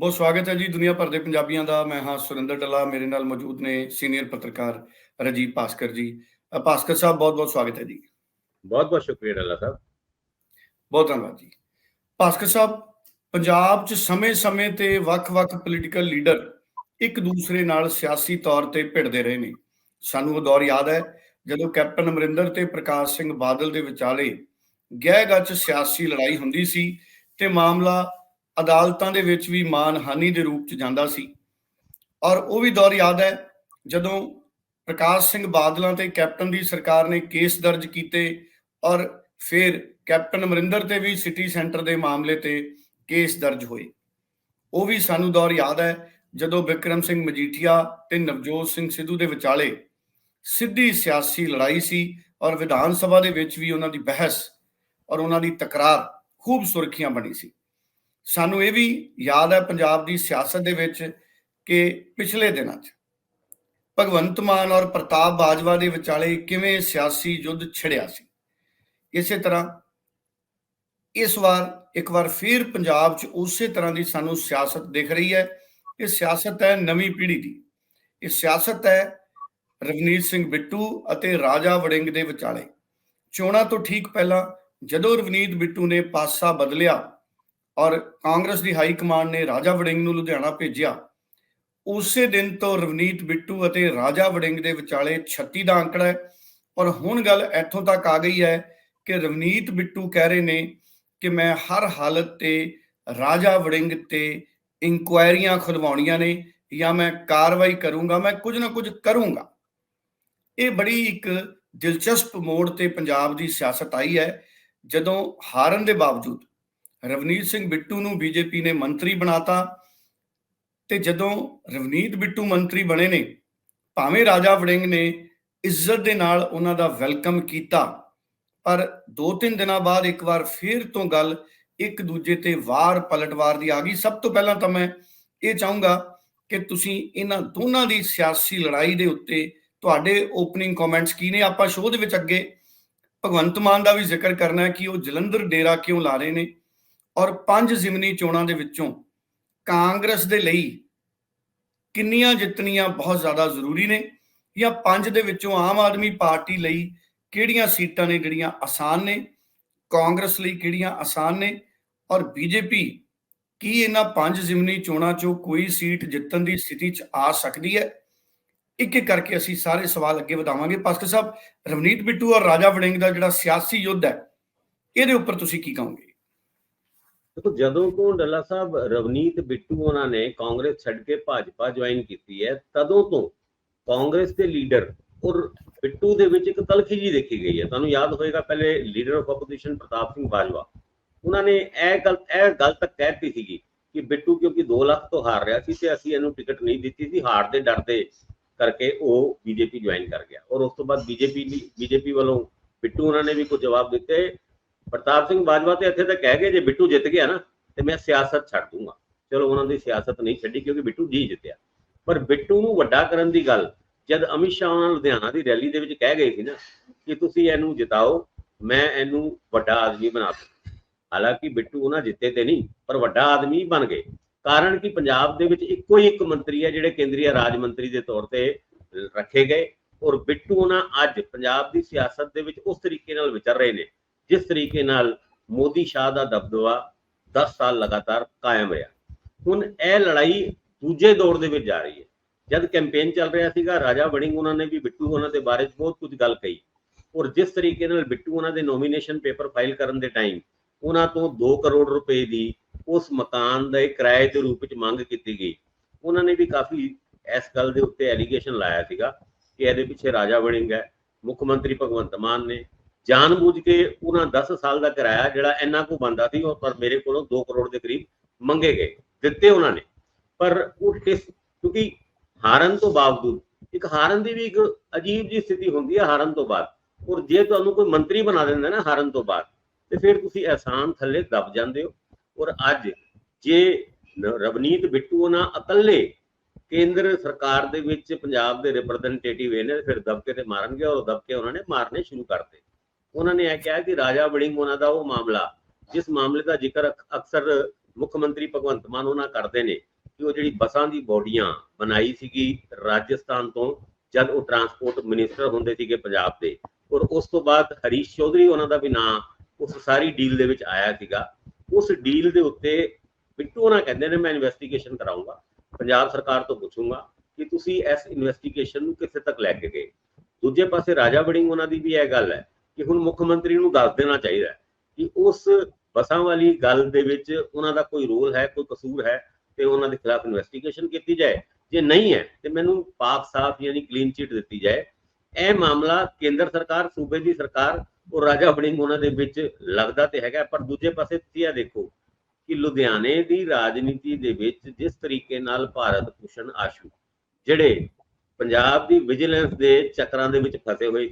ਬਹੁਤ ਸਵਾਗਤ ਹੈ ਜੀ ਦੁਨੀਆ ਭਰ ਦੇ ਪੰਜਾਬੀਆਂ ਦਾ। ਮੈਂ ਹਾਂ ਸੁਰਿੰਦਰ ਡੱਲਾ ਮੇਰੇ ਨਾਲ ਮੌਜੂਦ ਨੇ ਸੀਨੀਅਰ ਪੱਤਰਕਾਰ ਰਜੀਵ ਭਾਸਕਰ ਜੀ। ਭਾਸਕਰ ਸਾਹਿਬ ਬਹੁਤ ਬਹੁਤ ਸਵਾਗਤ ਹੈ ਜੀ। ਬਹੁਤ ਬਹੁਤ ਸ਼ੁਕਰੀਆ ਡੱਲਾ ਸਾਹਿਬ। ਬਹੁਤ ਧੰਨਵਾਦ ਜੀ। ਭਾਸਕਰ ਸਾਹਿਬ ਪੰਜਾਬ 'ਚ ਸਮੇਂ-ਸਮੇਂ ਤੇ ਵੱਖ-ਵੱਖ ਪੋਲੀਟੀਕਲ ਲੀਡਰ ਇੱਕ ਦੂਸਰੇ ਨਾਲ ਸਿਆਸੀ ਤੌਰ ਤੇ ਭਿੜਦੇ ਰਹੇ ਨੇ। ਸਾਨੂੰ ਉਹ ਦੌਰ ਯਾਦ ਹੈ ਜਦੋਂ ਕੈਪਟਨ ਅਮਰਿੰਦਰ ਤੇ ਪ੍ਰਕਾਸ਼ ਸਿੰਘ ਬਾਦਲ ਦੇ ਵਿਚਾਲੇ ਗਹਿ ਗੱਚ ਸਿਆਸੀ ਲੜਾਈ ਹੁੰਦੀ ਸੀ ਤੇ ਮਾਮਲਾ ਅਦਾਲਤਾਂ ਦੇ ਵਿੱਚ ਵੀ ਮਾਨਹਾਨੀ ਦੇ ਰੂਪ 'ਚ ਜਾਂਦਾ ਸੀ। ਔਰ ਉਹ ਵੀ ਦੌਰ ਯਾਦ ਹੈ, ਜਦੋਂ ਪ੍ਰਕਾਸ਼ ਸਿੰਘ ਬਾਦਲਾਂ ਤੇ ਕੈਪਟਨ ਦੀ ਸਰਕਾਰ ਨੇ ਕੇਸ ਦਰਜ ਕੀਤੇ ਔਰ ਫਿਰ ਕੈਪਟਨ ਅਮਰਿੰਦਰ ਤੇ ਵੀ ਸਿਟੀ ਸੈਂਟਰ ਦੇ ਮਾਮਲੇ ਤੇ ਕੇਸ ਦਰਜ ਹੋਏ। ਉਹ ਵੀ ਸਾਨੂੰ ਦੌਰ ਯਾਦ ਹੈ, ਜਦੋਂ ਵਿਕਰਮ ਸਿੰਘ ਮਜੀਠੀਆ ਤੇ ਨਵਜੋਤ ਸਿੰਘ ਸਿੱਧੂ ਦੇ ਵਿਚਾਲੇ ਸਿੱਧੀ ਸਿਆਸੀ ਲੜਾਈ ਸੀ ਔਰ ਵਿਧਾਨ ਸਭਾ ਦੇ ਵਿੱਚ ਵੀ ਉਹਨਾਂ ਦੀ ਬਹਿਸ ਔਰ ਉਹਨਾਂ ਦੀ ਤਕਰਾਰ ਖੂਬ ਸੁਰਖੀਆਂ ਬਣੀ ਸੀ। ਸਾਨੂੰ ਇਹ ਵੀ ਯਾਦ ਹੈ ਪੰਜਾਬ ਦੀ ਸਿਆਸਤ ਦੇ ਵਿੱਚ ਕਿ ਪਿਛਲੇ ਦਿਨਾਂ 'ਚ ਭਗਵੰਤ ਮਾਨ ਔਰ ਪ੍ਰਤਾਪ ਬਾਜਵਾ ਦੇ ਵਿਚਾਲੇ ਕਿਵੇਂ ਸਿਆਸੀ ਯੁੱਧ ਛਿੜਿਆ ਸੀ। ਇਸੇ ਤਰ੍ਹਾਂ ਇਸ ਵਾਰ, ਇੱਕ ਵਾਰ ਫਿਰ ਪੰਜਾਬ 'ਚ ਉਸੇ ਤਰ੍ਹਾਂ ਦੀ ਸਾਨੂੰ ਸਿਆਸਤ ਦਿਖ ਰਹੀ ਹੈ। ਇਹ ਸਿਆਸਤ ਹੈ ਨਵੀਂ ਪੀੜ੍ਹੀ ਦੀ। ਇਹ ਸਿਆਸਤ ਹੈ ਰਵਨੀਤ ਸਿੰਘ ਬਿੱਟੂ ਅਤੇ ਰਾਜਾ ਵੜਿੰਗ ਦੇ ਵਿਚਾਲੇ। ਚੋਣਾਂ ਤੋਂ ਠੀਕ ਪਹਿਲਾਂ ਜਦੋਂ ਰਵਨੀਤ ਬਿੱਟੂ ਨੇ ਪਾਸਾ ਬਦਲਿਆ ਔਰ ਕਾਂਗਰਸ ਦੀ ਹਾਈ ਕਮਾਂਡ ਨੇ ਰਾਜਾ ਵੜਿੰਗ ਨੂੰ ਲੁਧਿਆਣਾ ਭੇਜਿਆ। ਉਸੇ ਦਿਨ ਤੋਂ ਰਵਨੀਤ ਬਿੱਟੂ ਅਤੇ ਰਾਜਾ ਵੜਿੰਗ ਦੇ ਵਿਚਾਲੇ 36 ਦਾ ਅੰਕੜਾ ਹੈ। ਔਰ ਹੁਣ ਗੱਲ ਇੱਥੋਂ ਤੱਕ ਆ ਗਈ ਹੈ ਕਿ ਰਵਨੀਤ ਬਿੱਟੂ ਕਹਿ ਰਹੇ ਨੇ ਕਿ ਮੈਂ ਹਰ ਹਾਲਤ ਤੇ ਰਾਜਾ ਵੜਿੰਗ ਤੇ ਇਨਕੁਆਇਰੀਆਂ ਖੁਲਵਾਉਣੀਆਂ ਨੇ ਜਾਂ ਮੈਂ ਕਾਰਵਾਈ ਕਰੂੰਗਾ, ਮੈਂ ਕੁਝ ਨਾ ਕੁਝ ਕਰੂੰਗਾ। ਇਹ ਬੜੀ ਇੱਕ ਦਿਲਚਸਪ ਮੋੜ ਤੇ ਪੰਜਾਬ ਦੀ ਸਿਆਸਤ ਆਈ ਹੈ, ਜਦੋਂ ਹਾਰਨ ਦੇ ਬਾਵਜੂਦ ਰਵਨੀਤ ਸਿੰਘ ਬਿੱਟੂ ਨੂੰ ਬੀਜੇਪੀ ਨੇ ਮੰਤਰੀ ਬਣਾਤਾ ਤੇ ਜਦੋਂ ਰਵਨੀਤ ਬਿੱਟੂ ਮੰਤਰੀ ਬਣੇ ਨੇ, ਭਾਵੇਂ ਰਾਜਾ ਵੜਿੰਗ ਨੇ ਇੱਜ਼ਤ ਦੇ ਨਾਲ ਉਹਨਾਂ ਦਾ ਵੈਲਕਮ ਕੀਤਾ, ਪਰ ਦੋ ਤਿੰਨ ਦਿਨਾਂ ਬਾਅਦ ਇੱਕ ਵਾਰ ਫੇਰ ਤੋਂ ਗੱਲ ਇੱਕ ਦੂਜੇ ਤੇ ਵਾਰ ਪਲਟਵਾਰ ਦੀ ਆ ਗਈ। ਸਭ ਤੋਂ ਪਹਿਲਾਂ ਤਾਂ ਮੈਂ ਇਹ ਚਾਹੂੰਗਾ ਕਿ ਤੁਸੀਂ ਇਹਨਾਂ ਦੋਨਾਂ ਦੀ ਸਿਆਸੀ ਲੜਾਈ ਦੇ ਉੱਤੇ ਤੁਹਾਡੇ ਓਪਨਿੰਗ ਕਮੈਂਟਸ ਕੀ ਨੇ? ਆਪਾਂ ਸ਼ੋਅ ਦੇ ਵਿੱਚ ਅੱਗੇ ਭਗਵੰਤ ਮਾਨ ਦਾ ਵੀ ਜ਼ਿਕਰ ਕਰਨਾ ਹੈ ਕਿ ਉਹ ਜਲੰਧਰ ਡੇਰਾ ਕਿਉਂ ਲਾ ਰਹੇ ਨੇ? ਔਰ ਪੰਜ ਜ਼ਿਮਨੀ ਚੋਣਾਂ ਦੇ ਵਿੱਚੋਂ ਕਾਂਗਰਸ ਦੇ ਲਈ ਕਿੰਨੀਆਂ ਜਿੱਤਣੀਆਂ ਬਹੁਤ ਜ਼ਿਆਦਾ ਜ਼ਰੂਰੀ ਨੇ ਜਾਂ ਪੰਜ ਦੇ ਵਿੱਚੋਂ ਆਮ ਆਦਮੀ ਪਾਰਟੀ ਲਈ ਕਿਹੜੀਆਂ ਸੀਟਾਂ ਨੇ ਜਿਹੜੀਆਂ ਆਸਾਨ ਨੇ, ਕਾਂਗਰਸ ਲਈ ਕਿਹੜੀਆਂ ਆਸਾਨ ਨੇ ਔਰ ਬੀਜੇਪੀ ਕੀ ਇਹਨਾਂ ਪੰਜ ਜ਼ਿਮਨੀ ਚੋਣਾਂ ਚੋਂ ਕੋਈ ਸੀਟ ਜਿੱਤਣ ਦੀ ਸਥਿਤੀ 'ਚ ਆ ਸਕਦੀ ਹੈ? ਇੱਕ ਇੱਕ ਕਰਕੇ ਅਸੀਂ ਸਾਰੇ ਸਵਾਲ ਅੱਗੇ ਵਧਾਵਾਂਗੇ। ਪਾਸਟਰ ਸਾਹਿਬ, ਰਵਨੀਤ ਬਿੱਟੂ ਔਰ ਰਾਜਾ ਵੜਿੰਗ ਦਾ ਜਿਹੜਾ ਸਿਆਸੀ ਯੁੱਧ ਹੈ, ਇਹਦੇ ਉੱਪਰ ਤੁਸੀਂ ਕੀ ਕਹੋਗੇ? ਦੇਖੋ ਜਦੋਂ ਤੋਂ ਡੱਲਾ ਸਾਹਿਬ, ਰਵਨੀਤ, ਬਿੱਟੂ ਉਹਨਾਂ ਨੇ ਕਾਂਗਰਸ ਛੱਡ ਕੇ ਭਾਜਪਾ ਜੁਆਇਨ ਕੀਤੀ ਹੈ, ਤਦੋਂ ਤੋਂ ਕਾਂਗਰਸ ਦੇ ਲੀਡਰ ਔਰ ਬਿੱਟੂ ਦੇ ਵਿੱਚ ਇੱਕ ਤਲਖੀ ਜੀ ਦੇਖੀ ਗਈ ਹੈ। ਤੁਹਾਨੂੰ ਯਾਦ ਹੋਏਗਾ ਪਹਿਲੇ leader of opposition Pratap Singh Bajwa. ਉਹਨਾਂ ਨੇ ਇਹ ਗੱਲ ਇਹ ਗੱਲ ਤੱਕ ਕਹਿਤੀ ਸੀਗੀ ਕਿ ਬਿੱਟੂ ਕਿਉਂਕਿ 2 ਲੱਖ ਤੋਂ ਹਾਰ ਰਿਹਾ ਸੀ ਤੇ ਅਸੀਂ ਇਹਨੂੰ ਟਿਕਟ ਨਹੀਂ ਦਿੱਤੀ ਸੀ, ਹਾਰ ਦੇ ਡਰ ਦੇ ਕਰਕੇ ਉਹ ਬੀਜੇਪੀ ਜੁਆਇਨ ਕਰ ਗਿਆ। ਔਰ ਉਸ ਤੋਂ ਬਾਅਦ ਬੀਜੇਪੀ ਬੀਜੇਪੀ ਵੱਲੋਂ ਬਿੱਟੂ ਉਹਨਾਂ ਨੇ ਵੀ ਕੋਈ ਜਵਾਬ ਦਿੱਤੇ। ਪ੍ਰਤਾਪ ਸਿੰਘ ਬਾਜਵਾ ਤੇ ਇੱਥੇ ਤਾਂ ਕਹਿ ਗਏ, ਜੇ ਬਿੱਟੂ ਜਿੱਤ ਗਿਆ ਨਾ, ਤੇ ਮੈਂ ਸਿਆਸਤ ਛੱਡ ਦੂੰਗਾ। ਚਲੋ, ਉਹਨਾਂ ਦੀ ਸਿਆਸਤ ਨਹੀਂ ਛੱਡੀ ਕਿਉਂਕਿ ਬਿੱਟੂ ਜੀ ਜਿੱਤਿਆ। ਪਰ ਬਿੱਟੂ ਨੂੰ ਵੱਡਾ ਕਰਨ ਦੀ ਗੱਲ, ਜਦ ਅਮਿਤ ਸ਼ਾਹ ਉਹਨਾਂ ਲੁਧਿਆਣਾ ਦੀ ਰੈਲੀ ਦੇ ਵਿੱਚ ਕਹਿ ਗਏ ਸੀ ਨਾ ਕਿ ਤੁਸੀਂ ਇਹਨੂੰ ਜਿਤਾਓ, ਮੈਂ ਇਹਨੂੰ ਵੱਡਾ ਆਦਮੀ ਬਣਾ ਦੂੰ ਹਾਲਾਂਕਿ ਬਿੱਟੂ ਉਹਨਾਂ ਜਿੱਤੇ ਤੇ ਨਹੀਂ, ਪਰ ਵੱਡਾ ਆਦਮੀ ਬਣ ਗਏ। ਕਾਰਨ ਕਿ ਪੰਜਾਬ ਦੇ ਵਿੱਚ ਇੱਕੋ ਹੀ ਇੱਕ ਮੰਤਰੀ ਹੈ, ਜਿਹੜੇ ਕੇਂਦਰੀ ਰਾਜ ਮੰਤਰੀ ਦੇ ਤੌਰ ਤੇ ਰੱਖੇ ਗਏ। ਔਰ ਬਿੱਟੂ ਉਹਨਾਂ ਅੱਜ ਪੰਜਾਬ ਦੀ ਸਿਆਸਤ ਦੇ ਵਿੱਚ ਉਸ ਤਰੀਕੇ ਨਾਲ ਵਿਚਰ ਰਹੇ ਨੇ। ਜਿਸ ਤਰੀਕੇ ਨਾਲ ਮੋਦੀ ਸ਼ਾਹ ਦਾ ਦਬਦਬਾ 10 ਸਾਲ ਲਗਾਤਾਰ ਕਾਇਮ ਰਿਹਾ। ਹੁਣ ਇਹ ਲੜਾਈ ਦੂਜੇ ਦੌਰ ਦੇ ਵਿੱਚ ਜਾ ਰਹੀ ਹੈ। ਜਦ ਕੈਂਪੇਨ ਚੱਲ ਰਿਹਾ ਸੀਗਾ, ਰਾਜਾ ਵੜਿੰਗ ਉਹਨਾਂ ਨੇ ਵੀ ਬਿੱਟੂ ਉਹਨਾਂ ਦੇ ਬਾਰੇ ਬਹੁਤ ਕੁਝ ਗੱਲ ਕਹੀ। ਔਰ ਜਿਸ ਤਰੀਕੇ ਨਾਲ ਬਿੱਟੂ ਉਹਨਾਂ ਦੇ ਨੋਮੀਨੇਸ਼ਨ ਪੇਪਰ ਫਾਈਲ ਕਰਨ ਦੇ ਟਾਈਮ ਉਹਨਾਂ ਤੋਂ 2 ਕਰੋੜ ਰੁਪਏ ਦੀ ਉਸ ਮਕਾਨ ਦੇ ਕਿਰਾਏ ਦੇ ਰੂਪ ਵਿੱਚ ਮੰਗ ਕੀਤੀ ਗਈ। ਉਹਨਾਂ ਨੇ ਵੀ ਕਾਫੀ ਇਸ ਗੱਲ ਦੇ ਉੱਤੇ ਐਲੀਗੇਸ਼ਨ ਲਾਇਆ ਸੀਗਾ ਕਿ ਇਹਦੇ ਪਿੱਛੇ ਰਾਜਾ ਵੜਿੰਗ ਹੈ, ਮੁੱਖ ਮੰਤਰੀ ਭਗਵੰਤ ਮਾਨ ਨੇ ਜਾਣਬੁੱਝ ਕੇ ਉਹਨਾਂ 10 ਸਾਲ ਦਾ ਕਿਰਾਇਆ ਜਿਹੜਾ ਇੰਨਾ ਕੁ ਬੰਦਾ ਸੀ, ਉਹ ਪਰ ਮੇਰੇ ਕੋਲੋਂ 2 ਕਰੋੜ ਦੇ ਕਰੀਬ ਮੰਗੇ ਗਏ, ਦਿੱਤੇ ਉਹਨਾਂ ਨੇ। ਪਰ ਉਹ ਕਿਸ ਕਿਉਂਕਿ ਹਾਰਨ ਤੋਂ ਬਾਵਜੂਦ, ਇੱਕ ਹਾਰਨ ਦੀ ਵੀ ਇੱਕ ਅਜੀਬ ਜੀ ਸਥਿਤੀ ਹੁੰਦੀ ਹੈ ਹਾਰਨ ਤੋਂ ਬਾਅਦ। ਔਰ ਜੇ ਤੁਹਾਨੂੰ ਕੋਈ ਮੰਤਰੀ ਬਣਾ ਦਿੰਦਾ ਨਾ ਹਾਰਨ ਤੋਂ ਬਾਅਦ, ਤੇ ਫਿਰ ਤੁਸੀਂ ਆਸਾਨ ਥੱਲੇ ਦਬ ਜਾਂਦੇ ਹੋ। ਔਰ ਅੱਜ ਜੇ ਰਵਨੀਤ ਬਿੱਟੂ ਉਹਨਾਂ ਇਕੱਲੇ ਕੇਂਦਰ ਸਰਕਾਰ ਦੇ ਵਿੱਚ ਪੰਜਾਬ ਦੇ ਰਿਪਰੈਜ਼ੈਂਟੇਟਿਵ ਨੇ ਫਿਰ ਦਬਕੇ ਤੇ ਮਾਰਨਗੇ, ਔਰ ਦਬਕੇ ਉਹਨਾਂ ਨੇ ਮਾਰਨੇ ਸ਼ੁਰੂ ਕਰਤੇ ਉਹਨਾਂ ਨੇ ਇਹ ਕਿਹਾ ਕਿ ਰਾਜਾ ਵੜਿੰਗ ਉਹਨਾਂ ਦਾ ਉਹ ਮਾਮਲਾ, ਜਿਸ ਮਾਮਲੇ ਦਾ ਜ਼ਿਕਰ ਅਕਸਰ ਮੁੱਖ ਮੰਤਰੀ ਭਗਵੰਤ ਮਾਨ ਉਹਨਾਂ ਕਰਦੇ ਨੇ, ਕਿ ਉਹ ਜਿਹੜੀ ਬੱਸਾਂ ਦੀ ਬੋਡੀਆਂ ਬਣਾਈ ਸੀਗੀ ਰਾਜਸਥਾਨ ਤੋਂ, ਜਦ ਉਹ ਟਰਾਂਸਪੋਰਟ ਮਿਨਿਸਟਰ ਹੁੰਦੇ ਸੀਗੇ ਪੰਜਾਬ ਦੇ, ਔਰ ਉਸ ਤੋਂ ਬਾਅਦ ਹਰੀਸ਼ ਚੌਧਰੀ ਉਹਨਾਂ ਦਾ ਵੀ ਨਾਂ ਉਸ ਸਾਰੀ ਡੀਲ ਦੇ ਵਿੱਚ ਆਇਆ ਸੀਗਾ। ਉਸ ਡੀਲ ਦੇ ਉੱਤੇ ਬਿੱਟੂ ਉਹਨਾਂ ਕਹਿੰਦੇ ਨੇ, ਮੈਂ ਇਨਵੈਸਟੀਗੇਸ਼ਨ ਕਰਾਉਂਗਾ ਪੰਜਾਬ ਸਰਕਾਰ ਤੋਂ ਪੁੱਛੂੰਗਾ ਕਿ ਤੁਸੀਂ ਇਸ ਇਨਵੈਸਟੀਗੇਸ਼ਨ ਨੂੰ ਕਿੱਥੇ ਤੱਕ ਲੈ ਕੇ ਗਏ? ਦੂਜੇ ਪਾਸੇ ਰਾਜਾ ਵੜਿੰਗ ਉਹਨਾਂ ਦੀ ਵੀ ਇਹ ਗੱਲ ਹੈ ਕਿ ਹੁਣ ਮੁੱਖ ਮੰਤਰੀ ਨੂੰ ਦੱਸ ਦੇਣਾ ਚਾਹੀਦਾ ਕਿ ਉਸ ਬਸਾਂ ਵਾਲੀ ਗੱਲ ਦੇ ਵਿੱਚ ਉਹਨਾਂ ਦਾ ਕੋਈ ਰੋਲ ਹੈ, ਕੋਈ ਕਸੂਰ ਹੈ ਤੇ ਉਹਨਾਂ ਦੇ ਖਿਲਾਫ ਇਨਵੈਸਟੀਗੇਸ਼ਨ ਕੀਤੀ ਜਾਏ। ਜੇ ਨਹੀਂ ਹੈ, ਤੇ ਮੈਨੂੰ ਪਾਕ ਸਾਫ਼ ਯਾਨੀ ਕਲੀਨ ਚਿੱਟ ਦਿੱਤੀ ਜਾਏ। ਇਹ ਮਾਮਲਾ ਕੇਂਦਰ ਸਰਕਾਰ, ਸੂਬੇ ਦੀ ਸਰਕਾਰ ਉਹ ਰਾਜਾ ਵੜਿੰਗ ਉਹਨਾਂ ਦੇ ਵਿੱਚ ਲੱਗਦਾ ਤੇ ਹੈਗਾ, ਪਰ ਦੂਜੇ ਪਾਸੇ ਤੁਸੀਂ ਆ ਦੇਖੋ ਕਿ ਲੁਧਿਆਣੇ ਦੀ ਰਾਜਨੀਤੀ ਦੇ ਵਿੱਚ ਜਿਸ ਤਰੀਕੇ ਨਾਲ ਭਾਰਤ ਭੂਸ਼ਣ ਆਸ਼ੂ, ਜਿਹੜੇ ਪੰਜਾਬ ਦੀ ਵਿਜੀਲੈਂਸ ਦੇ ਚੱਕਰਾਂ ਦੇ ਵਿੱਚ ਫਸੇ ਹੋਏ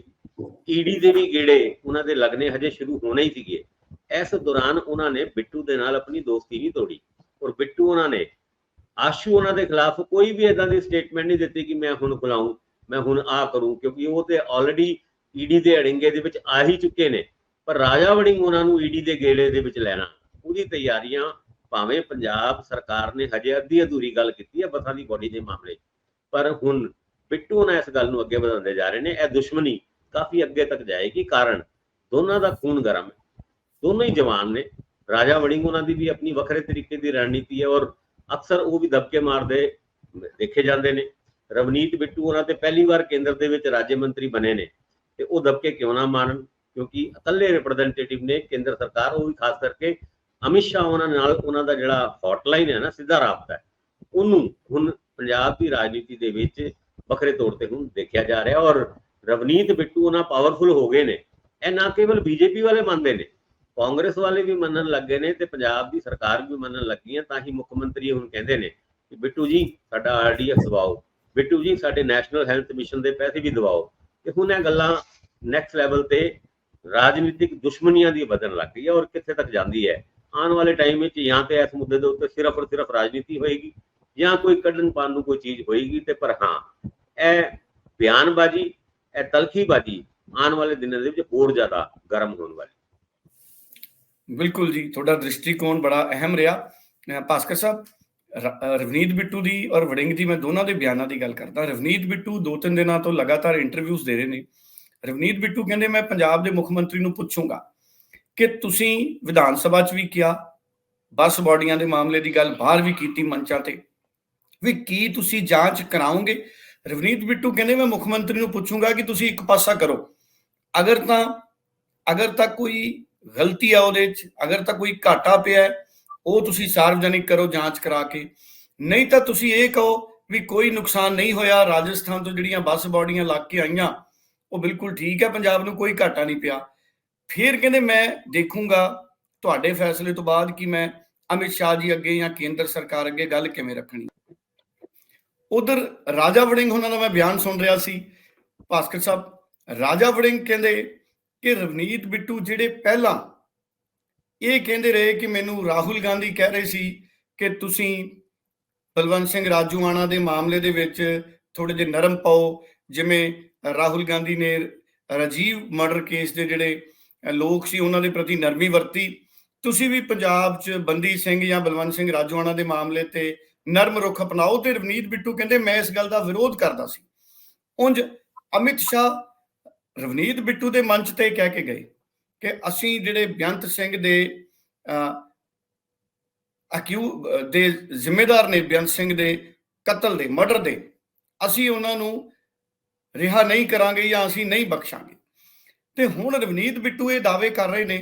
ਈਡੀ ਦੇ ਵੀ ਗੇੜੇ ਉਹਨਾਂ ਦੇ ਲੱਗਨੇ ਹਜੇ ਸ਼ੁਰੂ ਹੋਣੇ ਹੀ ਸੀਗੇ ਇਸ ਦੌਰਾਨ ਉਹਨਾਂ ਨੇ ਬਿੱਟੂ ਦੇ ਨਾਲ ਆਪਣੀ ਦੋਸਤੀ ਵੀ ਤੋੜੀ ਔਰ ਬਿੱਟੂ ਉਹਨਾਂ ਨੇ ਆਸ਼ੂ ਉਹਨਾਂ ਦੇ ਖਿਲਾਫ ਕੋਈ ਵੀ ਇਦਾਂ ਦੀ ਸਟੇਟਮੈਂਟ ਨਹੀਂ ਦਿੱਤੀ ਕਿ ਮੈਂ ਹੁਣ ਬੁਲਾਉਂ ਮੈਂ ਹੁਣ ਆ ਕਰੂੰ, ਕਿਉਂਕਿ ਉਹ ਤੇ ਆਲਰੇਡੀ ਈਡੀ ਦੇ ਅੜਿੰਗੇ ਦੇ ਵਿੱਚ ਆ ਹੀ ਚੁੱਕੇ ਨੇ ਪਰ ਰਾਜਾ ਵੜਿੰਗ ਉਹਨਾਂ ਨੂੰ ਈਡੀ ਦੇ ਗੇੜੇ ਦੇ ਵਿੱਚ ਲੈਣਾ, ਉਹਦੀ ਤਿਆਰੀਆਂ ਭਾਵੇਂ ਪੰਜਾਬ ਸਰਕਾਰ ਨੇ ਹਜੇ ਅੱਧੀ ਅਧੂਰੀ ਗੱਲ ਕੀਤੀ ਹੈ ਬੱਸਾਂ ਦੀ ਬੋਡੀ ਦੇ ਮਾਮਲੇ 'ਚ। ਪਰ ਹੁਣ ਬਿੱਟੂ ਨਾਲ ਇਸ ਗੱਲ ਨੂੰ ਅੱਗੇ ਵਧਾਉਂਦੇ ਜਾ ਰਹੇ ਨੇ, ਇਹ ਦੁਸ਼ਮਣੀ ਕਾਫੀ ਅੱਗੇ ਤੱਕ ਜਾਏਗੀ, ਕਾਰਨ ਦੋਨਾਂ ਦਾ ਖੂਨ ਗਰਮ ਹੈ। ਦੋਨੋਂ ਹੀ ਜਵਾਨ ਨੇ। ਰਾਜਾ ਵੜਿੰਗ ਉਹਨਾਂ ਦੀ ਵੀ ਆਪਣੀ ਵੱਖਰੇ ਤਰੀਕੇ ਦੀ ਰਣਨੀਤੀ ਹੈ ਔਰ ਅਕਸਰ ਉਹ ਵੀ ਦਬਕੇ ਮਾਰਦੇ ਦੇਖੇ ਜਾਂਦੇ ਨੇ। ਰਵਨੀਤ ਬਿੱਟੂ ਉਹਨਾਂ ਤੇ ਪਹਿਲੀ ਵਾਰ ਕੇਂਦਰ ਦੇ ਵਿੱਚ ਰਾਜ ਮੰਤਰੀ ਬਣੇ ਨੇ ਤੇ ਉਹ ਦਬਕੇ ਕਿਉਂ ਨਾ ਮਾਰਨ? ਕਿਉਂਕਿ ਇਕੱਲੇ ਰਿਪਰੈਜ਼ੈਂਟੇਟਿਵ ਨੇ ਕੇਂਦਰ ਸਰਕਾਰ, ਉਹ ਵੀ ਖਾਸ ਕਰਕੇ ਅਮਿਤ ਸ਼ਾਹ ਉਹਨਾਂ ਨਾਲ ਉਹਨਾਂ ਦਾ ਜਿਹੜਾ ਹੌਟਲਾਈਨ ਹੈ ਨਾ, ਸਿੱਧਾ ਰਾਬਤਾ ਹੈ। ਉਹਨੂੰ ਹੁਣ ਪੰਜਾਬ ਦੀ ਰਾਜਨੀਤੀ ਦੇ ਵਿੱਚ ਵੱਖਰੇ ਤੌਰ ਤੇ ਹੁਣ ਦੇਖਿਆ ਜਾ ਰਿਹਾ ਔਰ ਰਵਨੀਤ ਬਿੱਟੂ ਉਹਨਾਂ ਪਾਵਰਫੁਲ ਹੋ ਗਏ ਨੇ। ਇਹ ਨਾ ਕੇਵਲ ਬੀਜੇਪੀ ਵਾਲੇ ਮੰਨਦੇ ਨੇ, ਕਾਂਗਰਸ ਵਾਲੇ ਵੀ ਮੰਨਣ ਲੱਗੇ ਨੇ ਤੇ ਪੰਜਾਬ ਦੀ ਸਰਕਾਰ ਵੀ ਮੰਨਣ ਲੱਗੀ ਹੈ ਤਾਂ ਹੀ ਮੁੱਖ ਮੰਤਰੀ ਹੁਣ ਕਹਿੰਦੇ ਨੇ ਕਿ ਬਿੱਟੂ ਜੀ, ਸਾਡਾ ਆਰਡੀਐਕਸ ਦਵਾਓ ਬਿੱਟੂ ਜੀ, ਸਾਡੇ ਨੈਸ਼ਨਲ ਹੈਲਥ ਮਿਸ਼ਨ ਦੇ ਪੈਸੇ ਵੀ ਦਵਾਓ ਤੇ ਹੁਣ ਇਹ ਗੱਲਾਂ ਨੈਕਸਟ ਲੈਵਲ ਤੇ ਰਾਜਨੀਤਿਕ ਦੁਸ਼ਮਣੀਆਂ ਦੀ ਵਧਣ ਲੱਗ ਗਈ ਹੈ ਔਰ ਕਿੱਥੇ ਤੱਕ ਜਾਂਦੀ ਹੈ। ਆਉਣ ਵਾਲੇ ਟਾਈਮ ਵਿੱਚ ਜਾਂ ਤੇ ਇਸ ਮੁੱਦੇ ਦੇ ਉੱਤੇ ਸਿਰਫ ਔਰ ਸਿਰਫ ਰਾਜਨੀਤੀ ਹੋਏਗੀ ਜਾਂ ਕੋਈ ਕੱਢਣ ਪਾਣ ਨੂੰ ਕੋਈ ਚੀਜ਼ ਹੋਏਗੀ ਤੇ ਪਰ ਹਾਂ ਇਹ ਬਿਆਨਬਾਜ਼ੀ, ਇਹ ਤਲਖੀਬਾਜ਼ੀ ਆਉਣ ਵਾਲੇ ਦਿਨਾਂ ਦੇ ਵਿੱਚ ਹੋਰ ਜ਼ਿਆਦਾ ਗਰਮ ਹੋਣ ਵਾਲੀ। ਬਿਲਕੁਲ ਜੀ, ਤੁਹਾਡਾ ਦ੍ਰਿਸ਼ਟੀਕੋਣ ਬੜਾ ਅਹਿਮ ਰਿਹਾ। ਭਾਸਕਰ ਸਾਹਿਬ ਰਵਨੀਤ ਬਿੱਟੂ ਦੀ ਔਰ ਵੜਿੰਗ ਦੀ ਮੈਂ ਦੋਨਾਂ ਦੇ ਬਿਆਨਾਂ ਦੀ ਗੱਲ ਕਰਦਾ। ਰਵਨੀਤ ਬਿੱਟੂ ਦੋ ਤਿੰਨ ਦਿਨਾਂ ਤੋਂ ਲਗਾਤਾਰ ਇੰਟਰਵਿਊਜ਼ ਦੇ ਰਹੇ ਨੇ। ਰਵਨੀਤ ਬਿੱਟੂ ਕਹਿੰਦੇ, ਮੈਂ ਪੰਜਾਬ ਦੇ ਮੁੱਖ ਮੰਤਰੀ ਨੂੰ ਪੁੱਛੂੰਗਾ ਕਿ ਤੁਸੀਂ ਵਿਧਾਨ ਸਭਾ 'ਚ ਵੀ ਕਿਹਾ, ਬੱਸ ਬਾਡੀਆਂ ਦੇ ਮਾਮਲੇ ਦੀ ਗੱਲ ਬਾਹਰ ਵੀ ਕੀਤੀ ਮੰਚਾਂ ਤੇ। ਵੀ ਕੀ ਤੁਸੀਂ ਜਾਂਚ ਕਰਾਓਗੇ ਰਵਨੀਤ ਬਿੱਟੂ ਕਹਿੰਦੇ, ਮੈਂ ਮੁੱਖ ਮੰਤਰੀ ਨੂੰ ਪੁੱਛੂੰਗਾ ਕਿ ਤੁਸੀਂ ਇੱਕ ਪਾਸਾ ਕਰੋ। ਅਗਰ ਤਾਂ ਅਗਰ ਤਾਂ ਕੋਈ ਗਲਤੀ ਆ ਉਹਦੇ 'ਚ, ਅਗਰ ਤਾਂ ਕੋਈ ਘਾਟਾ ਪਿਆ ਉਹ ਤੁਸੀਂ ਸਾਰਵਜਨਿਕ ਕਰੋ ਜਾਂਚ ਕਰਾ ਕੇ। ਨਹੀਂ ਤਾਂ ਤੁਸੀਂ ਇਹ ਕਹੋ ਵੀ ਕੋਈ ਨੁਕਸਾਨ ਨਹੀਂ ਹੋਇਆ, ਰਾਜਸਥਾਨ ਤੋਂ ਜਿਹੜੀਆਂ ਬੱਸ ਬਾਡੀਆਂ ਲੱਗ ਕੇ ਆਈਆਂ, ਉਹ ਬਿਲਕੁਲ ਠੀਕ ਹੈ, ਪੰਜਾਬ ਨੂੰ ਕੋਈ ਘਾਟਾ ਨਹੀਂ ਪਿਆ। ਫਿਰ ਕਹਿੰਦੇ, ਮੈਂ ਦੇਖੂੰਗਾ ਤੁਹਾਡੇ ਫੈਸਲੇ ਤੋਂ ਬਾਅਦ ਕਿ ਮੈਂ ਅਮਿਤ ਸ਼ਾਹ ਜੀ ਅੱਗੇ ਜਾਂ ਕੇਂਦਰ ਸਰਕਾਰ ਅੱਗੇ ਗੱਲ ਕਿਵੇਂ ਰੱਖਣੀ? ਉਧਰ ਰਾਜਾ ਵੜਿੰਗ ਉਹਨਾਂ ਦਾ ਮੈਂ ਬਿਆਨ ਸੁਣ ਰਿਹਾ ਸੀ। ਭਾਸਕਰ ਸਾਹਿਬ, ਰਾਜਾ ਵੜਿੰਗ ਕਹਿੰਦੇ ਕਿ ਰਵਨੀਤ ਬਿੱਟੂ ਜਿਹੜੇ ਪਹਿਲਾਂ ਇਹ ਕਹਿੰਦੇ ਰਹੇ ਕਿ ਮੈਨੂੰ ਰਾਹੁਲ ਗਾਂਧੀ ਕਹਿ ਰਹੇ ਸੀ ਕਿ ਤੁਸੀਂ ਬਲਵੰਤ ਸਿੰਘ ਰਾਜੂਆਣਾ ਦੇ ਮਾਮਲੇ ਦੇ ਵਿੱਚ ਥੋੜੇ ਜਿਹਾ ਨਰਮ ਪਾਓ, ਜਿਵੇਂ ਰਾਹੁਲ ਗਾਂਧੀ ਨੇ ਰਾਜੀਵ ਮਰਡਰ ਕੇਸ ਦੇ ਜਿਹੜੇ ਲੋਕ ਸੀ ਉਹਨਾਂ ਦੇ ਪ੍ਰਤੀ ਨਰਮੀ ਵਰਤੀ। ਤੁਸੀਂ ਵੀ ਪੰਜਾਬ 'ਚ ਬੰਦੀ ਸਿੰਘ ਜਾਂ ਬਲਵੰਤ ਸਿੰਘ ਰਾਜੂਆਣਾ ਦੇ ਮਾਮਲੇ ਤੇ ਨਰਮ ਰੁਖ ਅਪਣਾਓ ਤੇ ਰਵਨੀਤ ਬਿੱਟੂ ਕਹਿੰਦੇ, ਮੈਂ ਇਸ ਗੱਲ ਦਾ ਵਿਰੋਧ ਕਰਦਾ ਸੀ। ਉਂਝ ਅਮਿਤ ਸ਼ਾਹ ਰਵਨੀਤ ਬਿੱਟੂ ਦੇ ਮੰਚ ਤੇ ਕਹਿ ਕੇ ਗਏ ਕਿ ਅਸੀਂ ਜਿਹੜੇ ਬੇਅੰਤ ਸਿੰਘ ਦੇ ਅਕਿਊ, ਦੇ ਜ਼ਿੰਮੇਦਾਰ ਨੇ ਬੇਅੰਤ ਸਿੰਘ ਦੇ ਕਤਲ ਦੇ, ਮਰਡਰ ਦੇ, ਅਸੀਂ ਉਹਨਾਂ ਨੂੰ ਰਿਹਾ ਨਹੀਂ ਕਰਾਂਗੇ ਜਾਂ ਅਸੀਂ ਨਹੀਂ ਬਖਸ਼ਾਂਗੇ। ਤੇ ਹੁਣ ਰਵਨੀਤ ਬਿੱਟੂ ਇਹ ਦਾਅਵੇ ਕਰ ਰਹੇ ਨੇ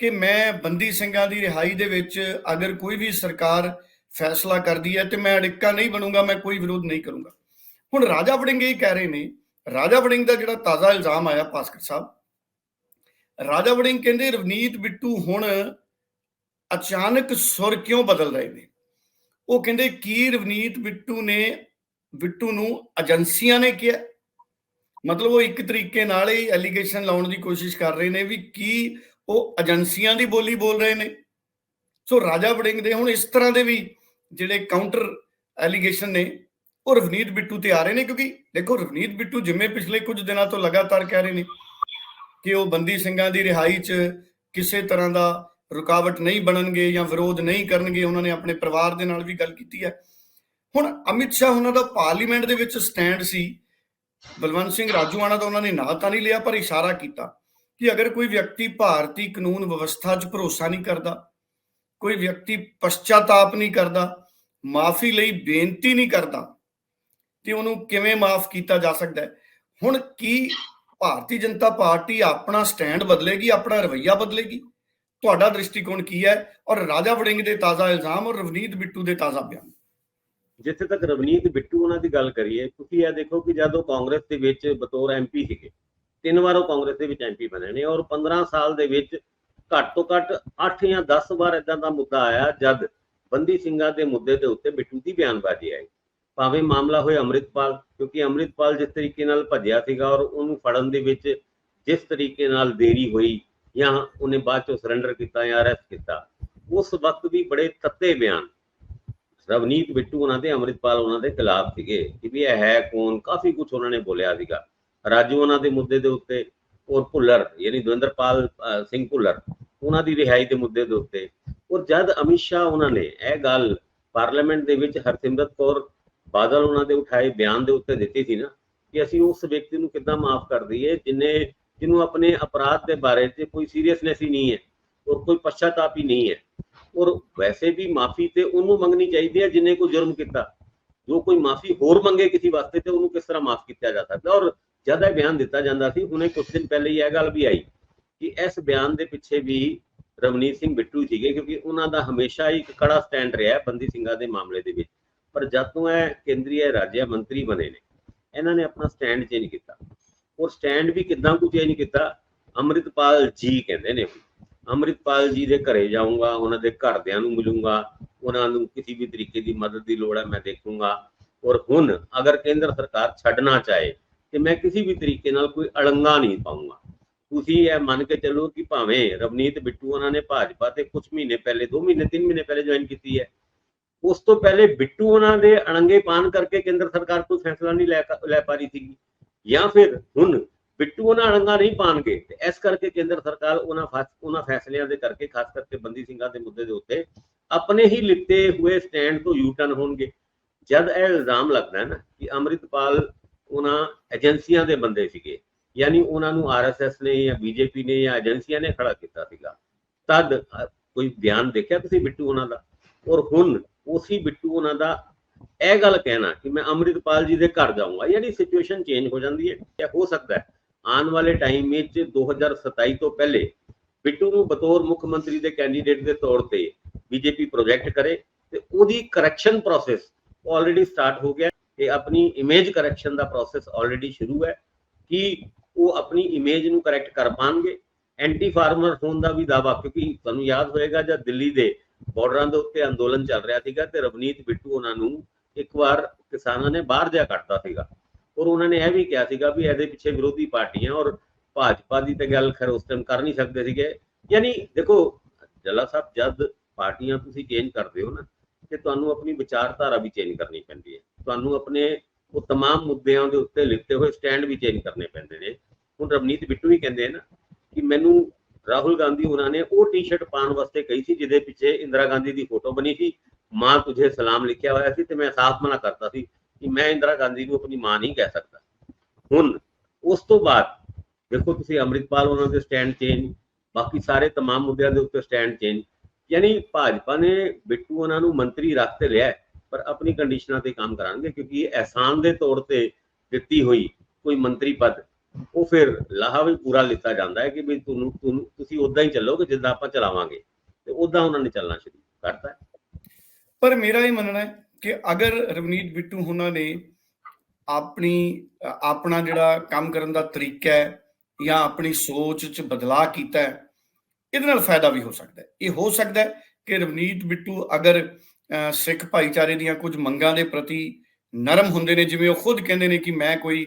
ਕਿ ਮੈਂ ਬੰਦੀ ਸਿੰਘਾਂ ਦੀ ਰਿਹਾਈ ਦੇ ਵਿੱਚ ਅਗਰ ਕੋਈ ਵੀ ਸਰਕਾਰ ਫੈਸਲਾ ਕਰਦੀ ਹੈ ਤੇ ਮੈਂ ਅੜਿੱਕਾ ਨਹੀਂ ਬਣੂੰਗਾ, ਮੈਂ ਕੋਈ ਵਿਰੋਧ ਨਹੀਂ ਕਰੂੰਗਾ। ਹੁਣ ਰਾਜਾ ਵੜਿੰਗ ਇਹ ਕਹਿ ਰਹੇ ਨੇ, ਰਾਜਾ ਵੜਿੰਗ ਦਾ ਜਿਹੜਾ ਤਾਜ਼ਾ ਇਲਜ਼ਾਮ ਆਇਆ ਭਾਸਕਰ ਸਾਹਿਬ, ਰਾਜਾ ਵੜਿੰਗ ਕਹਿੰਦੇ ਰਵਨੀਤ ਬਿੱਟੂ ਹੁਣ ਅਚਾਨਕ ਸੁਰ ਕਿਉਂ ਬਦਲ ਰਹੇ ਨੇ? ਉਹ ਕਹਿੰਦੇ ਕੀ ਰਵਨੀਤ ਬਿੱਟੂ ਨੇ, ਬਿੱਟੂ ਨੂੰ ਏਜੰਸੀਆਂ ਨੇ ਕਿਹਾ? ਮਤਲਬ ਉਹ ਇੱਕ ਤਰੀਕੇ ਨਾਲ ਹੀ ਐਲੀਗੇਸ਼ਨ ਲਾਉਣ ਦੀ ਕੋਸ਼ਿਸ਼ ਕਰ ਰਹੇ ਨੇ ਵੀ ਕੀ ਉਹ ਏਜੰਸੀਆਂ ਦੀ ਬੋਲੀ ਬੋਲ ਰਹੇ ਨੇ। ਸੋ ਰਾਜਾ ਵੜਿੰਗ ਦੇ ਹੁਣ ਇਸ ਤਰ੍ਹਾਂ ਦੇ ਵੀ ਜਿਹੜੇ ਕਾਊਂਟਰ ਐਲੀਗੇਸ਼ਨ ਨੇ, ਉਹ ਰਵਨੀਤ ਬਿੱਟੂ ਤੇ ਆ ਰਹੇ ਨੇ ਕਿਉਂਕਿ ਦੇਖੋ ਰਵਨੀਤ ਬਿੱਟੂ ਜਿਵੇਂ ਪਿਛਲੇ ਕੁਝ ਦਿਨਾਂ ਤੋਂ ਲਗਾਤਾਰ ਕਹਿ ਰਹੇ ਨੇ ਕਿ ਉਹ ਬੰਦੀ ਸਿੰਘਾਂ ਦੀ ਰਿਹਾਈ 'ਚ ਕਿਸੇ ਤਰ੍ਹਾਂ ਦਾ ਰੁਕਾਵਟ ਨਹੀਂ ਬਣਨਗੇ ਜਾਂ ਵਿਰੋਧ ਨਹੀਂ ਕਰਨਗੇ, ਉਹਨਾਂ ਨੇ ਆਪਣੇ ਪਰਿਵਾਰ ਦੇ ਨਾਲ ਵੀ ਗੱਲ ਕੀਤੀ ਹੈ। ਹੁਣ ਅਮਿਤ ਸ਼ਾਹ ਉਹਨਾਂ ਦਾ ਪਾਰਲੀਮੈਂਟ ਦੇ ਵਿੱਚ ਸਟੈਂਡ ਸੀ, ਬਲਵੰਤ ਸਿੰਘ ਰਾਜੂਆਣਾ ਦਾ ਉਹਨਾਂ ਨੇ ਨਾਂ ਤਾਂ ਨਹੀਂ ਲਿਆ, ਪਰ ਇਸ਼ਾਰਾ ਕੀਤਾ ਕਿ ਅਗਰ ਕੋਈ ਵਿਅਕਤੀ ਭਾਰਤੀ ਕਾਨੂੰਨ ਵਿਵਸਥਾ 'ਚ ਭਰੋਸਾ ਨਹੀਂ ਕਰਦਾ ਕੋਈ ਵਿਅਕਤੀ ਪਛਤਾਤਾਪ ਨਹੀਂ ਕਰਦਾ, ਮਾਫੀ ਲਈ ਬੇਨਤੀ ਨਹੀਂ ਕਰਦਾ ਤੇ ਉਹਨੂੰ ਕਿਵੇਂ ਮਾਫ ਕੀਤਾ ਜਾ ਸਕਦਾ ਹੈ? ਹੁਣ ਕੀ ਭਾਰਤੀ ਜਨਤਾ ਪਾਰਟੀ ਆਪਣਾ ਸਟੈਂਡ ਬਦਲੇਗੀ, ਆਪਣਾ ਰਵੱਈਆ ਬਦਲੇਗੀ? ਤੁਹਾਡਾ ਦ੍ਰਿਸ਼ਟੀਕੋਣ ਕੀ ਹੈ? ਔਰ ਰਾਜਾ ਵੜਿੰਗ ਦੇ ਤਾਜ਼ਾ ਇਲਜ਼ਾਮ ਔਰ ਰਵਨੀਤ ਬਿੱਟੂ ਦੇ ਤਾਜ਼ਾ ਬਿਆਨ। ਜਿੱਥੇ ਤੱਕ ਰਵਨੀਤ ਬਿੱਟੂ ਉਹਨਾਂ ਦੀ ਗੱਲ ਕਰੀਏ, ਤੁਸੀਂ ਇਹ ਦੇਖੋ ਕਿ ਜਦੋਂ ਕਾਂਗਰਸ ਦੇ ਵਿੱਚ ਬਤੌਰ ਐਮਪੀ ਸੀਗੇ, ਤਿੰਨ ਵਾਰ ਉਹ ਕਾਂਗਰਸ ਦੇ ਵਿੱਚ ਐਮਪੀ ਬਣੇ ਨੇ ਔਰ 15 ਸਾਲ ਦੇ ਵਿੱਚ ਘੱਟ ਤੋਂ ਘੱਟ 8 ਜਾਂ 10 ਵਾਰ ਇਦਾਂ ਦਾ ਮੁੱਦਾ ਆਇਆ ਜਦ ਬੰਦੀ ਸਿੰਘਾਂ ਦੇ ਮੁੱਦੇ ਦੇ ਉੱਤੇ ਬਿੱਟੂ ਦੀ ਬਿਆਨਬਾਜ਼ੀ ਆਈ। ਭਾਵੇਂ ਮਾਮਲਾ ਹੋਏ ਅੰਮ੍ਰਿਤਪਾਲ, ਕਿਉਂਕਿ ਅੰਮ੍ਰਿਤਪਾਲ ਜਿਸ ਤਰੀਕੇ ਨਾਲ ਭੱਜਿਆ ਸੀਗਾ ਔਰ ਉਹਨੂੰ ਫੜਨ ਦੇ ਵਿੱਚ ਜਿਸ ਤਰੀਕੇ ਨਾਲ ਦੇਰੀ ਹੋਈ ਜਾਂ ਉਹਨੇ ਬਾਅਦ ਚੋਂ ਸਰੈਂਡਰ ਕੀਤਾ ਜਾਂ ਅਰੈਸਟ ਕੀਤਾ, ਉਸ ਵਕਤ ਵੀ ਬੜੇ ਤੱਤੇ ਬਿਆਨ। ਰਵਨੀਤ ਬਿੱਟੂ ਉਹਨਾਂ ਦੇ, ਅੰਮ੍ਰਿਤਪਾਲ ਉਹਨਾਂ ਦੇ ਖਿਲਾਫ ਸੀਗੇ ਕਿ ਵੀ ਇਹ ਹੈ ਕੌਣ, ਕਾਫੀ ਕੁਝ ਉਹਨਾਂ ਨੇ ਬੋਲਿਆ ਸੀਗਾ। ਰਾਜੂ ਉਹਨਾਂ ਦੇ ਮੁੱਦੇ ਦੇ ਉੱਤੇ ਔਰ ਭੁੱਲਰ, ਯਾਨੀ ਦਵਿੰਦਰਪਾਲ ਸਿੰਘ ਭੁੱਲਰ, ਉਹਨਾਂ ਦੀ ਰਿਹਾਈ ਦੇ ਮੁੱਦੇ ਦੇ ਉੱਤੇ। ਔਰ ਜਦ ਅਮਿਤ ਸ਼ਾਹ ਉਹਨਾਂ ਨੇ ਇਹ ਗੱਲ ਪਾਰਲੀਮੈਂਟ ਦੇ ਵਿੱਚ ਹਰਸਿਮਰਤ ਕੌਰ ਬਾਦਲ ਉਹਨਾਂ ਦੇ ਉਠਾਏ ਬਿਆਨ ਦੇ ਉੱਤੇ ਦਿੱਤੀ ਸੀ ਨਾ, ਕਿ ਅਸੀਂ ਉਸ ਵਿਅਕਤੀ ਨੂੰ ਕਿੱਦਾਂ ਮਾਫ ਕਰ ਦਈਏ, ਜਿਨੇ, ਜਿਹਨੂੰ ਆਪਣੇ ਅਪਰਾਧ ਦੇ ਬਾਰੇ ਚ ਕੋਈ ਸੀਰੀਅਸਨੈਸ ਹੀ ਨਹੀਂ ਹੈ, ਔਰ ਕੋਈ ਪਛਤਾਪ ਹੀ ਨਹੀਂ ਹੈ। ਔਰ ਵੈਸੇ ਵੀ ਮਾਫੀ ਤੇ ਉਹਨੂੰ ਮੰਗਣੀ ਚਾਹੀਦੀ ਹੈ ਜਿਨੇ ਕੋਈ ਜੁਰਮ ਕੀਤਾ। ਜੋ ਕੋਈ ਮਾਫੀ ਹੋਰ ਮੰਗੇ ਕਿਸੇ ਵਾਸਤੇ ਤੇ ਉਹਨੂੰ ਕਿਸ ਤਰ੍ਹਾਂ ਮਾਫ ਕੀਤਾ ਜਾ ਸਕਦਾ? ਔਰ ਜਦ ਇਹ ਬਿਆਨ ਦਿੱਤਾ ਜਾਂਦਾ ਸੀ, ਹੁਣੇ ਕੁਝ ਦਿਨ ਪਹਿਲੇ ਹੀ ਇਹ ਗੱਲ ਵੀ ਆਈ ਕਿ ਇਸ ਬਿਆਨ ਦੇ ਪਿੱਛੇ ਵੀ ਰਵਨੀਤ ਸਿੰਘ ਬਿੱਟੂ ਸੀਗੇ, ਕਿਉਂਕਿ ਉਹਨਾਂ ਦਾ ਹਮੇਸ਼ਾ ਹੀ ਇੱਕ ਕੜਾ ਸਟੈਂਡ ਰਿਹਾ ਬੰਦੀ ਸਿੰਘਾਂ ਦੇ ਮਾਮਲੇ ਦੇ ਵਿੱਚ। ਪਰ ਜਦ ਤੋਂ ਇਹ ਕੇਂਦਰੀ ਰਾਜ ਮੰਤਰੀ ਬਣੇ ਨੇ, ਇਹਨਾਂ ਨੇ ਆਪਣਾ ਸਟੈਂਡ ਚੇਂਜ ਕੀਤਾ। ਔਰ ਸਟੈਂਡ ਵੀ ਕਿਦਾਂ ਕੁ ਚੇਂਜ ਕੀਤਾ? ਅੰਮ੍ਰਿਤਪਾਲ ਜੀ ਕਹਿੰਦੇ ਨੇ। ਅੰਮ੍ਰਿਤਪਾਲ ਜੀ ਦੇ ਘਰੇ ਜਾਊਂਗਾ, ਉਹਨਾਂ ਦੇ ਘਰਦਿਆਂ ਨੂੰ ਮਿਲੂੰਗਾ, ਉਹਨਾਂ ਨੂੰ ਕਿਸੇ ਵੀ ਤਰੀਕੇ ਦੀ ਮਦਦ ਦੀ ਲੋੜ ਹੈ, ਮੈਂ ਦੇਖੂੰਗਾ। ਔਰ ਹੁਣ ਅਗਰ ਕੇਂਦਰ ਸਰਕਾਰ ਛੱਡਣਾ ਚਾਹੇ ਤੇ ਮੈਂ ਕਿਸੇ ਵੀ ਤਰੀਕੇ ਨਾਲ ਕੋਈ ਅੜੰਗਾ ਨਹੀਂ ਪਾਉਂਗਾ। ਤੁਸੀਂ ਇਹ ਮੰਨ ਕੇ ਚੱਲੋ ਕਿ ਭਾਵੇਂ ਰਵਨੀਤ ਬਿੱਟੂ ਉਹਨਾਂ ਨੇ ਭਾਜਪਾ ਤੇ ਕੁਝ ਮਹੀਨੇ ਪਹਿਲੇ 2 ਮਹੀਨੇ 3 ਮਹੀਨੇ ਪਹਿਲੇ ਜੁਆਇਨ ਕੀਤੀ ਹੈ। ਉਸ ਤੋਂ ਪਹਿਲੇ ਬਿੱਟੂ ਉਹਨਾਂ ਦੇ ਅੜੰਗੇ ਪਾਣ ਕਰਕੇ ਕੇਂਦਰ ਸਰਕਾਰ ਕੋਈ ਫੈਸਲਾ ਨਹੀਂ ਲੈ ਲੈ ਪਾ ਰਹੀ ਸੀਗੀ। ਜਾਂ ਫਿਰ ਹੁਣ ਬਿੱਟੂ ਉਹਨਾਂ ਅਣੰਗਾ ਨਹੀਂ ਪਾਣਗੇ ਤੇ ਇਸ ਕਰਕੇ ਕੇਂਦਰ ਸਰਕਾਰ ਉਹਨਾਂ ਉਹਨਾਂ ਫੈਸਲਿਆਂ ਦੇ ਕਰਕੇ, ਖਾਸ ਕਰਕੇ ਬੰਦੀ ਸਿੰਘਾਂ ਦੇ ਮੁੱਦੇ ਦੇ ਉੱਤੇ ਆਪਣੇ ਹੀ ਲਿੱਤੇ ਹੋਏ ਸਟੈਂਡ ਤੋਂ ਯੂ ਟਰਨ ਹੋਣਗੇ। ਜਦ ਇਹ ਇਲਜ਼ਾਮ ਲੱਗਦਾ ਹੈ ਨਾ ਕਿ ਅੰਮ੍ਰਿਤਪਾਲ ਉਹਨਾਂ ਏਜੰਸੀਆਂ ਦੇ ਬੰਦੇ ਸੀਗੇ। ਯਾਨੀ ਉਹਨਾਂ ਨੂੰ ਆਰਐਸਐਸ ਨੇ ਜਾਂ ਬੀਜੇਪੀ ਨੇ ਜਾਂ ਏਜੰਸੀਆਂ ਨੇ ਖੜਾ ਕੀਤਾ ਸੀਗਾ। ਤਦ ਕੋਈ ਬਿਆਨ ਦੇਖਿਆ ਤੁਸੀਂ ਬਿੱਟੂ ਉਹਨਾਂ ਦਾ? ਔਰ ਹੁਣ ਉਸੇ ਬਿੱਟੂ ਉਹਨਾਂ ਦਾ ਇਹ ਗੱਲ ਕਹਿਣਾ ਕਿ ਮੈਂ ਅੰਮ੍ਰਿਤਪਾਲ ਜੀ ਦੇ ਘਰ ਜਾਊਂਗਾ। ਯਾਨੀ ਸਿਚੁਏਸ਼ਨ ਚੇਂਜ ਹੋ ਜਾਂਦੀ ਹੈ ਜਾਂ ਹੋ ਸਕਦਾ ਹੈ। ਆਉਣ ਵਾਲੇ ਟਾਈਮ ਵਿੱਚ 2027 ਤੋਂ ਪਹਿਲੇ ਬਿੱਟੂ ਨੂੰ ਬਤੌਰ ਮੁੱਖ ਮੰਤਰੀ ਦੇ ਕੈਂਡੀਡੇਟ ਦੇ ਤੌਰ ਤੇ ਬੀਜੇਪੀ ਪ੍ਰੋਜੈਕਟ ਕਰੇ ਤੇ ਉਹਦੀ ਕਰੈਕਸ਼ਨ ਪ੍ਰੋਸੈਸ ਆਲਰੇਡੀ ਸਟਾਰਟ ਹੋ ਗਿਆ। ਤੇ ਆਪਣੀ ਇਮੇਜ ਕਰੈਕਸ਼ਨ ਦਾ ਪ੍ਰੋਸੈਸ ਆਲਰੇਡੀ ਸ਼ੁਰੂ ਹੈ ਕਿ ਉਹ ਆਪਣੀ ਇਮੇਜ ਨੂੰ ਕਰੈਕਟ ਕਰ ਪਾਣਗੇ। ਐਂਟੀ ਫਾਰਮਰ ਹੋਣ ਦਾ ਵੀ ਦਾਵਾ ਕਿਉਂਕਿ ਤੁਹਾਨੂੰ ਯਾਦ ਹੋਏਗਾ ਜਦ ਦਿੱਲੀ ਦੇ ਬਾਰਡਰਾਂ ਦੇ ਉੱਤੇ ਅੰਦੋਲਨ ਚੱਲ ਰਿਹਾ ਸੀਗਾ ਤੇ ਰਵਨੀਤ ਬਿੱਟੂ ਉਹਨਾਂ ਨੂੰ ਇੱਕ ਵਾਰ ਕਿਸਾਨਾਂ ਨੇ ਬਾਹਰ ਜਾ ਕੱਢਤਾ ਸੀਗਾ। ਔਰ ਉਹਨਾਂ ਨੇ ਇਹ ਵੀ ਕਿਹਾ ਸੀਗਾ ਵੀ ਇਹਦੇ ਪਿੱਛੇ ਵਿਰੋਧੀ ਪਾਰਟੀਆਂ ਔਰ ਭਾਜਪਾ ਦੀ ਤੇ ਗੱਲ ਖੈਰ ਉਸ ਟਾਈਮ ਕਰ ਨਹੀਂ ਸਕਦੇ ਸੀਗੇ। ਯਾਨੀ ਦੇਖੋ, ਜੱਲਾ ਸਾਹਿਬ, ਜਦ ਪਾਰਟੀਆਂ ਤੁਸੀਂ ਚੇਂਜ ਕਰਦੇ ਹੋ ਨਾ ਤੇ ਤੁਹਾਨੂੰ ਆਪਣੀ ਵਿਚਾਰਧਾਰਾ ਵੀ ਚੇਂਜ ਕਰਨੀ ਪੈਂਦੀ ਹੈ ਤੁਹਾਨੂੰ ਆਪਣੇ ਉਹ तमाम ਮੁੱਦਿਆਂ ਦੇ ਉੱਤੇ ਲਿਖਤੇ ਹੋਏ ਸਟੈਂਡ ਵੀ ਚੇਂਜ ਕਰਨੇ ਪੈਂਦੇ ਨੇ ਹੁਣ ਰਵਨੀਤ ਬਿੱਟੂ ਵੀ ਕਹਿੰਦੇ ਆ ਨਾ ਕਿ ਮੈਨੂੰ ਰਾਹੁਲ ਗਾਂਧੀ ਉਹਨਾਂ ਨੇ ਉਹ ਟੀ-ਸ਼ਰਟ ਪਾਉਣ ਵਾਸਤੇ ਕਹੀ ਸੀ ਜਿਹਦੇ ਪਿੱਛੇ ਇੰਦਰਾ ਗਾਂਧੀ ਦੀ ਫੋਟੋ ਬਣੀ ਸੀ ਮਾਂ ਤੁਝੇ ਸਲਾਮ ਲਿਖਿਆ ਹੋਇਆ ਸੀ ਤੇ ਮੈਂ ਸਾਫ਼ ਮਨਾ ਕਰਤਾ ਸੀ ਕਿ ਮੈਂ ਇੰਦਰਾ ਗਾਂਧੀ ਨੂੰ ਆਪਣੀ ਮਾਂ ਨਹੀਂ ਕਹਿ ਸਕਦਾ ਹੁਣ ਉਸ ਤੋਂ ਬਾਅਦ ਦੇਖੋ ਤੁਸੀਂ ਅੰਮ੍ਰਿਤਪਾਲ ਉਹਨਾਂ ਦੇ ਸਟੈਂਡ ਚੇਂਜ ਬਾਕੀ ਸਾਰੇ तमाम ਮੁੱਦਿਆਂ ਦੇ ਉੱਤੇ ਸਟੈਂਡ ਚੇਂਜ ਯਾਨੀ ਭਾਜਪਾ ਨੇ ਬਿੱਟੂ ਉਹਨਾਂ ਨੂੰ ਮੰਤਰੀ ਰੱਖ ਤੇ ਲਿਆ ਪਰ ਆਪਣੀ ਕੰਡੀਸ਼ਨਾਂ ਤੇ ਕੰਮ ਕਰਾਂਗੇ ਕਿਉਂਕਿ ਇਹ ਅਹਿਸਾਨ ਦੇ ਤੌਰ ਤੇ ਦਿੱਤੀ ਹੋਈ ਕੋਈ ਮੰਤਰੀ ਪਦ, ਉਹ ਫਿਰ ਲਾਹਾ ਵੀ ਪੂਰਾ ਲਿੱਤਾ ਜਾਂਦਾ ਹੈ ਕਿ ਵੀ ਤੁਹਾਨੂੰ ਤੁਸੀਂ ਉਦਾਂ ਹੀ ਚੱਲੋਗੇ ਜਿੱਦਾਂ ਆਪਾਂ ਚਲਾਵਾਂਗੇ, ਤੇ ਉਦਾਂ ਉਹਨਾਂ ਨੇ ਚੱਲਣਾ ਸ਼ੁਰੂ ਕਰਤਾ ਪਰ ਮੇਰਾ ਇਹ ਮੰਨਣਾ ਹੈ ਕਿ ਅਗਰ ਰਵਨੀਤ ਬਿੱਟੂ ਉਹਨਾਂ ਨੇ ਆਪਣੀ ਆਪਣਾ ਜਿਹੜਾ ਕੰਮ ਕਰਨ ਦਾ ਤਰੀਕਾ ਹੈ ਜਾਂ ਆਪਣੀ ਸੋਚ 'ਚ ਬਦਲਾਅ ਕੀਤਾ ਹੈ ਇਹਦੇ ਨਾਲ ਫਾਇਦਾ ਵੀ ਹੋ ਸਕਦਾ ਹੈ। ਇਹ ਹੋ ਸਕਦਾ ਹੈ ਕਿ ਰਵਨੀਤ ਬਿੱਟੂ ਅਗਰ ਸਿੱਖ ਭਾਈਚਾਰੇ ਦੀਆਂ ਕੁਝ ਮੰਗਾਂ ਦੇ ਪ੍ਰਤੀ ਨਰਮ ਹੁੰਦੇ ਨੇ ਜਿਵੇਂ ਉਹ ਖੁਦ ਕਹਿੰਦੇ ਨੇ ਕਿ ਮੈਂ ਕੋਈ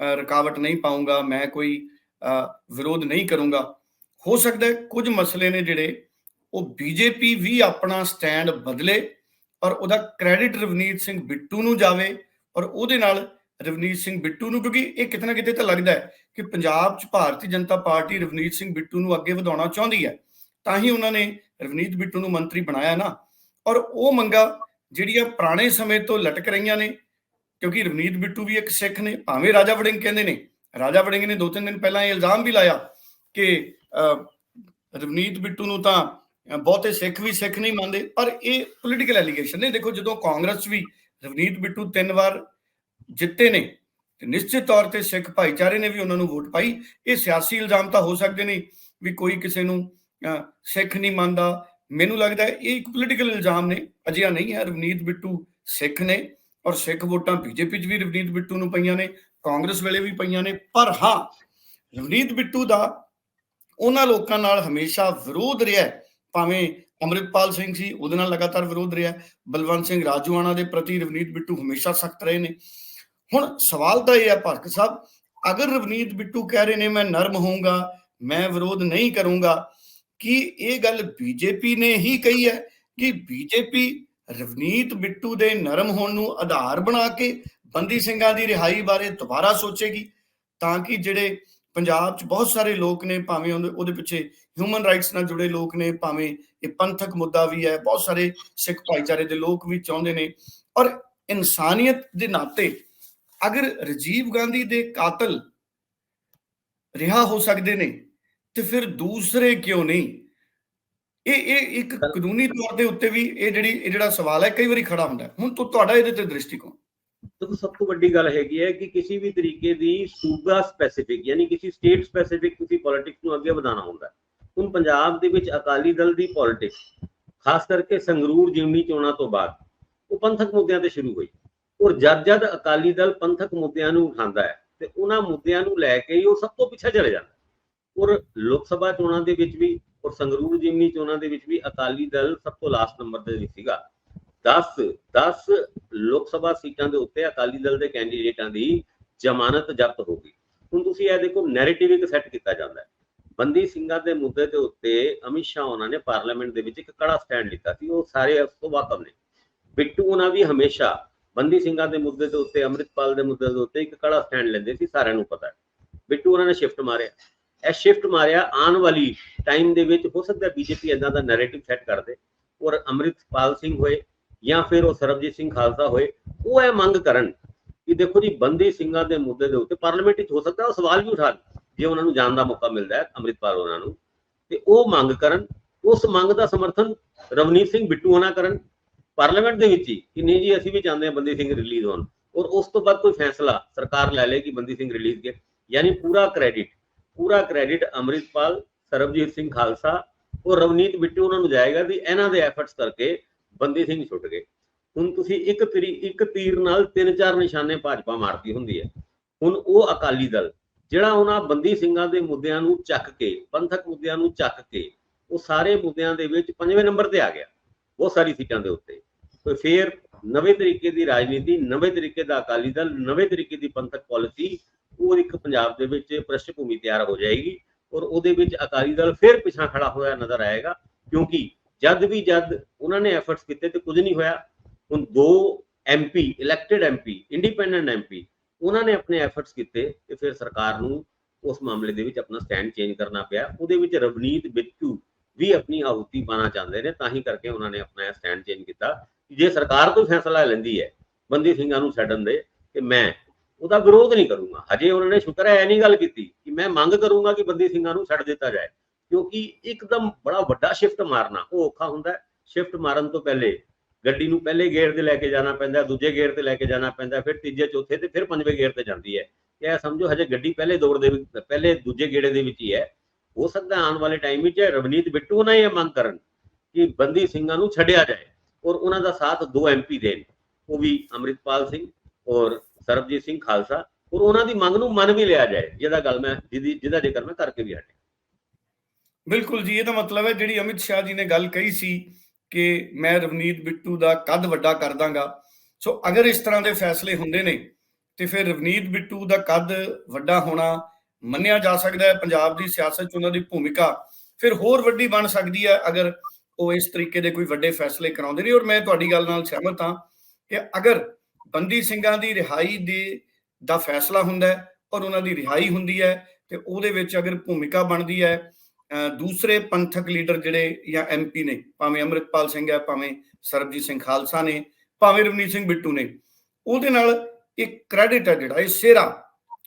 ਰੁਕਾਵਟ ਨਹੀਂ ਪਾਉਂਗਾ ਮੈਂ ਕੋਈ ਅ, ਵਿਰੋਧ ਨਹੀਂ ਕਰੂੰਗਾ। ਹੋ ਸਕਦਾ ਹੈ ਕੁਝ ਮਸਲੇ ਨੇ ਜਿਹੜੇ ਉਹ ਬੀਜੇਪੀ ਵੀ ਆਪਣਾ ਸਟੈਂਡ ਬਦਲੇ ਔਰ ਉਹਦਾ ਕ੍ਰੈਡਿਟ ਰਵਨੀਤ ਸਿੰਘ ਬਿੱਟੂ ਨੂੰ ਜਾਵੇ ਔਰ ਉਹਦੇ ਨਾਲ ਰਵਨੀਤ ਸਿੰਘ ਬਿੱਟੂ ਨੂੰ, ਕਿਉਂਕਿ ਇਹ ਕਿਤੇ ਨਾ ਕਿਤੇ ਤਾਂ ਲੱਗਦਾ ਹੈ ਕਿ ਪੰਜਾਬ 'ਚ ਭਾਰਤੀ ਜਨਤਾ ਪਾਰਟੀ ਰਵਨੀਤ ਸਿੰਘ ਬਿੱਟੂ ਨੂੰ ਅੱਗੇ ਵਧਾਉਣਾ ਚਾਹੁੰਦੀ ਹੈ। ਤਾਂ ਹੀ ਉਹਨਾਂ ਨੇ ਰਵਨੀਤ ਬਿੱਟੂ ਨੂੰ ਮੰਤਰੀ ਬਣਾਇਆ ਨਾ। ਔਰ ਉਹ ਮੰਗਾ ਜਿਹੜੀਆਂ ਪੁਰਾਣੇ ਸਮੇਂ ਤੋਂ ਲਟਕ ਰਹੀਆਂ ਨੇ, ਕਿਉਂਕਿ ਰਵਨੀਤ ਬਿੱਟੂ ਵੀ ਇੱਕ ਸਿੱਖ ਨੇ, ਭਾਵੇਂ ਰਾਜਾ ਵੜਿੰਗ ਕਹਿੰਦੇ ਨੇ। ਰਾਜਾ ਵੜਿੰਗ ਨੇ ਦੋ ਤਿੰਨ ਦਿਨ ਪਹਿਲਾਂ ਇਹ ਇਲਜ਼ਾਮ ਵੀ ਲਾਇਆ ਕਿ ਰਵਨੀਤ ਬਿੱਟੂ ਨੂੰ ਤਾਂ ਬਹੁਤੇ ਸਿੱਖ ਵੀ ਸਿੱਖ ਨਹੀਂ ਮੰਨਦੇ। ਪਰ ਇਹ ਪੋਲੀਟੀਕਲ ਐਲੀਗੇਸ਼ਨ ਨੇ। ਦੇਖੋ ਜਦੋਂ ਕਾਂਗਰਸ ਵੀ ਰਵਨੀਤ ਬਿੱਟੂ ਤਿੰਨ ਵਾਰ ਜਿੱਤੇ ਨੇ। ਤੇ ਨਿਸ਼ਚਿਤ ਤੌਰ ਤੇ ਸਿੱਖ ਭਾਈਚਾਰੇ ਨੇ ਵੀ ਉਹਨਾਂ ਨੂੰ ਵੋਟ ਪਾਈ। ਇਹ ਸਿਆਸੀ ਇਲਜ਼ਾਮ ਤਾਂ ਹੋ ਸਕਦੇ ਨੇ ਵੀ ਕੋਈ ਕਿਸੇ ਨੂੰ ਅਹ, ਸਿੱਖ ਨਹੀਂ ਮੰਨਦਾ। ਮੈਨੂੰ ਲੱਗਦਾ ਇਹ ਇੱਕ ਪੋਲੀਟੀਕਲ ਇਲਜ਼ਾਮ ਨੇ। ਅਜਿਹਾ ਨਹੀਂ ਹੈ। ਰਵਨੀਤ ਬਿੱਟੂ ਸਿੱਖ ਨੇ ਔਰ ਸਿੱਖ ਵੋਟਾਂ ਬੀਜੇਪੀ 'ਚ ਵੀ ਰਵਨੀਤ ਬਿੱਟੂ ਨੂੰ ਪਈਆਂ ਨੇ ਕਾਂਗਰਸ ਵੇਲੇ ਵੀ ਪਈਆਂ ਨੇ। ਪਰ ਹਾਂ ਰਵਨੀਤ ਬਿੱਟੂ ਦਾ ਉਹਨਾਂ ਲੋਕਾਂ ਨਾਲ ਹਮੇਸ਼ਾ ਵਿਰੋਧ ਰਿਹਾ ਭਾਵੇਂ ਅੰਮ੍ਰਿਤਪਾਲ ਸਿੰਘ ਸੀ ਉਹਦੇ ਨਾਲ ਲਗਾਤਾਰ ਵਿਰੋਧ ਰਿਹਾ ਬਲਵੰਤ ਸਿੰਘ ਰਾਜੂਆਣਾ ਦੇ ਪ੍ਰਤੀ ਰਵਨੀਤ ਬਿੱਟੂ ਹਮੇਸ਼ਾ ਸਖਤ ਰਹੇ ਨੇ। ਹੁਣ ਸਵਾਲ ਤਾਂ ਇਹ ਹੈ ਭਾਰਤ ਸਾਹਿਬ, ਅਗਰ ਰਵਨੀਤ ਬਿੱਟੂ ਕਹਿ ਰਹੇ ਨੇ ਮੈਂ ਨਰਮ ਹੋਊਂਗਾ, ਮੈਂ ਵਿਰੋਧ ਨਹੀਂ ਕਰੂੰਗਾ, ਕਿ ਇਹ ਗੱਲ ਬੀਜੇਪੀ ਨੇ ਹੀ ਕਹੀ ਹੈ ਕਿ ਬੀਜੇਪੀ ਰਵਨੀਤ ਬਿੱਟੂ ਦੇ ਨਰਮ ਹੋਣ ਨੂੰ ਆਧਾਰ ਬਣਾ ਕੇ ਬੰਦੀ ਸਿੰਘਾਂ ਦੀ ਰਿਹਾਈ ਬਾਰੇ ਦੁਬਾਰਾ ਸੋਚੇਗੀ? ਤਾਂ ਕਿ ਜਿਹੜੇ ਪੰਜਾਬ 'ਚ ਬਹੁਤ ਸਾਰੇ ਲੋਕ ਨੇ, ਭਾਵੇਂ ਉਹਦੇ ਪਿੱਛੇ ਹਿਊਮਨ ਰਾਈਟਸ ਨਾਲ ਜੁੜੇ ਲੋਕ ਨੇ, ਭਾਵੇਂ ਇਹ ਪੰਥਕ ਮੁੱਦਾ ਵੀ ਹੈ, ਬਹੁਤ ਸਾਰੇ ਸਿੱਖ ਭਾਈਚਾਰੇ ਦੇ ਲੋਕ ਵੀ ਚਾਹੁੰਦੇ ਨੇ, ਔਰ ਇਨਸਾਨੀਅਤ ਦੇ ਨਾਤੇ ਅਗਰ ਰਾਜੀਵ ਗਾਂਧੀ ਦੇ ਕਾਤਲ ਰਿਹਾ ਹੋ ਸਕਦੇ ਨੇ ਤੇ ਫਿਰ ਦੂਸਰੇ ਕਿਉਂ ਨਹੀਂ? ਇਹ ਇਹ ਇੱਕ ਕਾਨੂੰਨੀ ਤੌਰ ਦੇ ਉੱਤੇ ਵੀ ਇਹ ਜਿਹੜੀ ਇਹ ਜਿਹੜਾ ਸਵਾਲ ਹੈ ਕਈ ਵਾਰੀ ਖੜਾ ਹੁੰਦਾ ਹੁਣ ਤੋਂ ਤੁਹਾਡਾ ਇਹਦੇ ਤੇ ਦ੍ਰਿਸ਼ਟੀਕੋਣ। ਦੇਖੋ ਸਭ ਤੋਂ ਵੱਡੀ ਗੱਲ ਹੈਗੀ ਹੈ ਕਿ ਕਿਸੇ ਵੀ ਤਰੀਕੇ ਦੀ ਸੂਬਾ ਸਪੈਸੀਫਿਕ ਯਾਨੀ ਕਿਸੇ ਸਟੇਟ ਸਪੈਸੀਫਿਕ ਤੁਸੀਂ ਪੋਲਿਟਿਕਸ ਨੂੰ ਅੱਗੇ ਵਧਾਉਣਾ ਹੁੰਦਾ। ਹੁਣ ਪੰਜਾਬ ਦੇ ਵਿੱਚ ਅਕਾਲੀ ਦਲ ਦੀ ਪੋਲਿਟਿਕਸ ਖਾਸ ਕਰਕੇ ਸੰਗਰੂਰ ਜਿਮਨੀ ਚੋਣਾਂ ਤੋਂ ਬਾਅਦ ਉਹ ਪੰਥਕ ਮੁੱਦਿਆਂ ਤੇ ਸ਼ੁਰੂ ਹੋਈ। ਔਰ ਜਦ ਜਦ ਅਕਾਲੀ ਦਲ ਪੰਥਕ ਮੁੱਦਿਆਂ ਨੂੰ ਉਠਾਉਂਦਾ ਹੈ ਤੇ ਉਹਨਾਂ ਮੁੱਦਿਆਂ ਨੂੰ ਲੈ ਕੇ ਹੀ ਉਹ ਸਭ ਤੋਂ ਪਿੱਛੇ ਚਲੇ ਜਾਂਦਾ ਔਰ ਲੋਕ ਸਭਾ ਚੋਣਾਂ ਦੇ ਵਿੱਚ ਵੀ ਔਰ ਸੰਗਰੂਰ ਜਿਮਨੀ ਚੋਣਾਂ ਦੇ ਵਿੱਚ ਵੀ ਅਕਾਲੀ ਦਲ ਸਭ ਤੋਂ ਲਾਸਟ ਨੰਬਰ ਤੇ ਵੀ ਸੀਗਾ। 10 10 ਲੋਕ ਸਭਾ ਸੀਟਾਂ ਦੇ ਉੱਤੇ ਅਕਾਲੀ ਦਲ ਦੇ ਕੈਂਡੀਡੇਟਾਂ ਦੀ ਜ਼ਮਾਨਤ ਜ਼ਬਤ ਹੋ ਗਈ। ਹੁਣ ਤੁਸੀਂ ਇਹ ਦੇਖੋ ਨੈਰੇਟਿਵ ਇੱਕ ਸੈੱਟ ਕੀਤਾ ਜਾਂਦਾ ਹੈ। ਬੰਦੀ ਸਿੰਘਾਂ ਦੇ ਮੁੱਦੇ ਦੇ ਉੱਤੇ ਅਮਿਤ ਸ਼ਾਹ ਉਹਨਾਂ ਨੇ ਪਾਰਲੀਮੈਂਟ ਦੇ ਵਿੱਚ ਇੱਕ ਕੜਾ ਸਟੈਂਡ ਲਿੱਤਾ ਸੀ। ਉਹ ਸਾਰੇ ਉਸ ਤੋਂ ਵਾਕਫ ਨੇ। ਬਿੱਟੂ ਉਹਨਾਂ ਵੀ ਹਮੇਸ਼ਾ ਬੰਦੀ ਸਿੰਘਾਂ ਦੇ ਮੁੱਦੇ ਦੇ ਉੱਤੇ, ਅੰਮ੍ਰਿਤਪਾਲ ਦੇ ਮੁੱਦੇ ਦੇ ਉੱਤੇ ਇੱਕ ਕੜਾ ਸਟੈਂਡ ਲੈਂਦੇ ਸੀ, ਸਾਰਿਆਂ ਨੂੰ ਪਤਾ। ਹੈ ਬਿੱਟੂ ਉਹਨਾਂ ਨੇ ਸ਼ਿਫਟ ਮਾਰਿਆ। ਇਹ ਸ਼ਿਫਟ ਮਾਰਿਆ ਆਉਣ ਵਾਲੀ ਟਾਈਮ ਦੇ ਵਿੱਚ ਹੋ ਸਕਦਾ ਬੀਜੇਪੀ ਇਦਾਂ ਦਾ ਨੈਰੇਟਿਵ ਸੈੱਟ ਕਰ ਦੇ, ਔਰ ਅੰਮ੍ਰਿਤਪਾਲ ਸਿੰਘ ਹੋਏ ਜਾਂ ਫਿਰ ਉਹ ਸਰਬਜੀਤ ਸਿੰਘ ਖਾਲਸਾ ਹੋਏ, ਉਹ ਇਹ ਮੰਗ ਕਰਨ ਕਿ ਦੇਖੋ ਜੀ, ਬੰਦੀ ਸਿੰਘਾਂ ਦੇ ਮੁੱਦੇ ਦੇ ਉੱਤੇ ਪਾਰਲੀਮੈਂਟ ਵਿੱਚ ਹੋ ਸਕਦਾ ਉਹ ਸਵਾਲ ਵੀ ਉਠਾਣ ਜੇ ਉਹਨਾਂ ਨੂੰ ਜਾਣ ਦਾ ਮੌਕਾ ਮਿਲਦਾ ਹੈ, ਅੰਮ੍ਰਿਤਪਾਲ ਉਹਨਾਂ ਨੂੰ। ਤੇ ਉਹ ਮੰਗ ਕਰਨ, ਉਸ ਮੰਗ ਦਾ ਸਮਰਥਨ ਰਵਨੀਤ ਸਿੰਘ ਬਿੱਟੂ ਹੋਣਾ ਕਰਨ ਪਾਰਲੀਮੈਂਟ ਦੇ ਵਿੱਚ ਹੀ ਕਿ ਨਹੀਂ ਜੀ, ਅਸੀਂ ਵੀ ਚਾਹੁੰਦੇ ਹਾਂ ਬੰਦੀ ਸਿੰਘ ਰਿਲੀਜ਼ ਹੋਣ। ਔਰ ਉਸ ਤੋਂ ਬਾਅਦ ਕੋਈ ਫੈਸਲਾ ਸਰਕਾਰ ਲੈ ਲੇ ਕਿ ਬੰਦੀ ਸਿੰਘ ਰਿਲੀਜ਼ ਕੇ। ਯਾਨੀ ਪੂਰਾ ਕ੍ਰੈਡਿਟ ਪੂਰਾ ਕ੍ਰੈਡਿਟ ਅੰਮ੍ਰਿਤਪਾਲ, ਸਰਬਜੀਤ ਸਿੰਘ ਖਾਲਸਾ ਔਰ ਰਵਨੀਤ ਬਿੱਟੂ ਉਹਨਾਂ ਨੂੰ ਜਾਏਗਾ ਵੀ ਇਹਨਾਂ ਦੇ ਐਫਰਟਸ ਕਰਕੇ ਬੰਦੀ ਸਿੰਘ ਛੁੱਟ ਗਏ। ਹੁਣ ਤੁਸੀਂ ਇੱਕ ਤਰੀ, ਇੱਕ ਤੀਰ ਨਾਲ ਤਿੰਨ ਚਾਰ ਨਿਸ਼ਾਨੇ ਭਾਜਪਾ ਮਾਰਦੀ ਹੁੰਦੀ ਹੈ। ਹੁਣ ਉਹ ਅਕਾਲੀ ਦਲ, ਜਿਹੜਾ ਉਹਨਾਂ ਬੰਦੀ ਸਿੰਘਾਂ ਦੇ ਮੁੱਦਿਆਂ ਨੂੰ ਚੱਕ ਕੇ, ਪੰਥਕ ਮੁੱਦਿਆਂ ਨੂੰ ਚੱਕ ਕੇ, ਉਹ ਸਾਰੇ ਮੁੱਦਿਆਂ ਦੇ ਵਿੱਚ ਪੰਜਵੇਂ ਨੰਬਰ ਤੇ ਆ ਗਿਆ। ਬਹੁਤ ਸਾਰੀ ਸੀਟਾਂ ਦੇ ਉੱਤੇ। ਤੇ ਫਿਰ ਨਵੇਂ ਤਰੀਕੇ ਦੀ ਰਾਜਨੀਤੀ, ਨਵੇਂ ਤਰੀਕੇ ਦਾ ਅਕਾਲੀ ਦਲ, ਨਵੇਂ ਤਰੀਕੇ ਦੀ ਪੰਥਕ ਪਾਲਿਸੀ, ਉਹ ਇੱਕ ਪੰਜਾਬ ਦੇ ਵਿੱਚ ਪ੍ਰਸ਼ਟ ਤਿਆਰ ਹੋ ਜਾਏਗੀ ਔਰ ਉਹਦੇ ਵਿੱਚ ਅਕਾਲੀ ਦਲ ਫਿਰ ਪਿਛਾਂ ਖੜਾ ਹੋਇਆ ਨਜ਼ਰ ਆਏਗਾ ਕਿਉਂਕਿ ਜਦ ਵੀ ਜਦ ਉਹਨਾਂ ਨੇ ਐਫਰਟਸ ਕੀਤੇ ਤੇ ਕੁਝ ਨਹੀਂ ਹੋਇਆ। ਹੁਣ ਦੋ MP elected MP independent MP ਉਹਨਾਂ ਨੇ ਆਪਣੇ ਐਫਰਟਸ ਕੀਤੇ ਤੇ ਫਿਰ ਸਰਕਾਰ ਨੂੰ ਉਸ ਮਾਮਲੇ ਦੇ ਵਿੱਚ ਆਪਣਾ ਸਟੈਂਡ ਚੇਂਜ ਕਰਨਾ ਪਿਆ। ਉਹਦੇ ਵਿੱਚ ਰਵਨੀਤ ਬਿੱਟੂ ਵੀ ਆਪਣੀ ਆਹੂਤੀ ਪਾਣਾ ਚਾਹੁੰਦੇ ਨੇ, ਤਾਂ ਹੀ ਕਰਕੇ ਉਹਨਾਂ ਨੇ ਆਪਣਾ ਸਟੈਂਡ ਚੇਂਜ ਕੀਤਾ। ਜੇ ਸਰਕਾਰ ਕੋਈ ਫੈਸਲਾ ਲੈਂਦੀ ਹੈ, ਬੰਦੀ ਸਿੰਘਾਂ ਨੂੰ ਛੱਡਣ ਦੇ ਤੇ ਮੈਂ ਉਹਦਾ ਵਿਰੋਧ ਨਹੀਂ ਕਰੂੰਗਾ। ਹਜੇ ਉਹਨਾਂ ਨੇ ਸ਼ੁਕਰ ਹੈ ਨਹੀਂ ਗੱਲ ਕੀਤੀ ਕਿ ਮੈਂ ਮੰਗ ਕਰੂੰਗਾ ਕਿ ਬੰਦੀ ਸਿੰਘਾਂ ਨੂੰ ਛੱਡ ਦਿੱਤਾ ਜਾਏ। ਕਿਉਂਕਿ ਇੱਕਦਮ ਬੜਾ ਵੱਡਾ ਸ਼ਿਫਟ ਮਾਰਨਾ, ਉਹ ਔਖਾ ਹੁੰਦਾ ਸ਼ਿਫਟ ਮਾਰਨ ਤੋਂ ਪਹਿਲੇ ਗੱਡੀ ਨੂੰ ਪਹਿਲੇ ਗੇਅਰ ਤੇ ਲੈ ਕੇ ਜਾਣਾ ਪੈਂਦਾ ਦੂਜੇ ਗੇਅਰ ਤੇ ਲੈ ਕੇ ਜਾਣਾ ਪੈਂਦਾ ਫਿਰ ਤੀਜੇ, ਚੌਥੇ ਤੇ ਫਿਰ ਪੰਜਵੇਂ ਗੇਅਰ ਤੇ ਜਾਂਦੀ ਹੈ। ਇਹ ਸਮਝੋ, ਹਜੇ ਗੱਡੀ ਪਹਿਲੇ ਦੌਰ ਦੇ ਪਹਿਲੇ ਦੂਜੇ ਗੇੜੇ ਦੇ ਵਿੱਚ ਹੀ ਹੈ। ਹੋ ਸਕਦਾ ਆਉਣ ਵਾਲੇ ਟਾਈਮ ਵਿੱਚ ਰਵਨੀਤ ਬਿੱਟੂ ਨਾ ਇਹ ਮੰਗ ਕਰਨ ਕਿ ਬੰਦੀ ਸਿੰਘਾਂ ਨੂੰ ਛੱਡਿਆ ਜਾਏ ਔਰ ਉਹਨਾਂ ਦਾ ਸਾਥ ਦੋ ਐਮਪੀ ਦੇਣ। ਉਹ ਵੀ ਅੰਮ੍ਰਿਤਪਾਲ ਸਿੰਘ ਔਰ ਸਰਬਜੀਤ ਸਿੰਘ ਖਾਲਸਾ ਔਰ ਉਹਨਾਂ ਦੀ ਮੰਗ ਨੂੰ ਮੰਨ ਵੀ ਲਿਆ ਜਾਏ। ਜਿਹਦਾ ਗੱਲ ਮੈਂ ਜਿਹਦਾ ਜ਼ਿਕਰ ਮੈਂ ਕਰਕੇ ਵੀ ਹਟਿਆ। ਬਿਲਕੁਲ ਜੀ, ਇਹਦਾ ਮਤਲਬ ਹੈ ਜਿਹੜੀ ਅਮਿਤ ਸ਼ਾਹ ਜੀ ਨੇ ਗੱਲ ਕਹੀ ਸੀ ਕਿ ਮੈਂ ਰਵਨੀਤ ਬਿੱਟੂ ਦਾ ਕੱਦ ਵੱਡਾ ਕਰ ਦਾਂਗਾ। ਸੋ ਅਗਰ ਇਸ ਤਰ੍ਹਾਂ ਦੇ ਫੈਸਲੇ ਹੁੰਦੇ ਨੇ ਤੇ ਫਿਰ ਰਵਨੀਤ ਬਿੱਟੂ ਦਾ ਕੱਦ ਵੱਡਾ ਹੋਣਾ ਮੰਨਿਆ ਜਾ ਸਕਦਾ ਹੈ, ਪੰਜਾਬ ਦੀ ਸਿਆਸਤ 'ਚ ਉਹਨਾਂ ਦੀ ਭੂਮਿਕਾ ਫਿਰ ਹੋਰ ਵੱਡੀ ਬਣ ਸਕਦੀ ਹੈ ਅਗਰ ਉਹ ਇਸ ਤਰੀਕੇ ਦੇ ਕੋਈ ਵੱਡੇ ਫੈਸਲੇ ਕਰਾਉਂਦੇ ਨੇ। ਔਰ ਮੈਂ ਤੁਹਾਡੀ ਗੱਲ ਨਾਲ ਸਹਿਮਤ ਹਾਂ ਕਿ ਅਗਰ ਬੰਦੀ ਸਿੰਘਾਂ ਦੀ ਰਿਹਾਈ ਦੇ ਦਾ ਫੈਸਲਾ ਹੁੰਦਾ ਹੈ ਔਰ ਉਹਨਾਂ ਦੀ ਰਿਹਾਈ ਹੁੰਦੀ ਹੈ ਤੇ ਉਹਦੇ ਵਿੱਚ ਅਗਰ ਭੂਮਿਕਾ ਬਣਦੀ ਹੈ ਦੂਸਰੇ ਪੰਥਕ ਲੀਡਰ ਜਿਹੜੇ ਜਾਂ ਐਮਪੀ ਨੇ, ਭਾਵੇਂ ਅਮਰਿਤਪਾਲ ਸਿੰਘ ਹੈ, ਭਾਵੇਂ ਸਰਬਜੀਤ ਸਿੰਘ ਖਾਲਸਾ ਨੇ, ਭਾਵੇਂ ਰਵਨੀਤ ਸਿੰਘ ਬਿੱਟੂ ਨੇ, ਉਹਦੇ ਨਾਲ ਇੱਕ ਕ੍ਰੈਡਿਟ ਹੈ ਜਿਹੜਾ, ਇਹ ਸਿਹਰਾ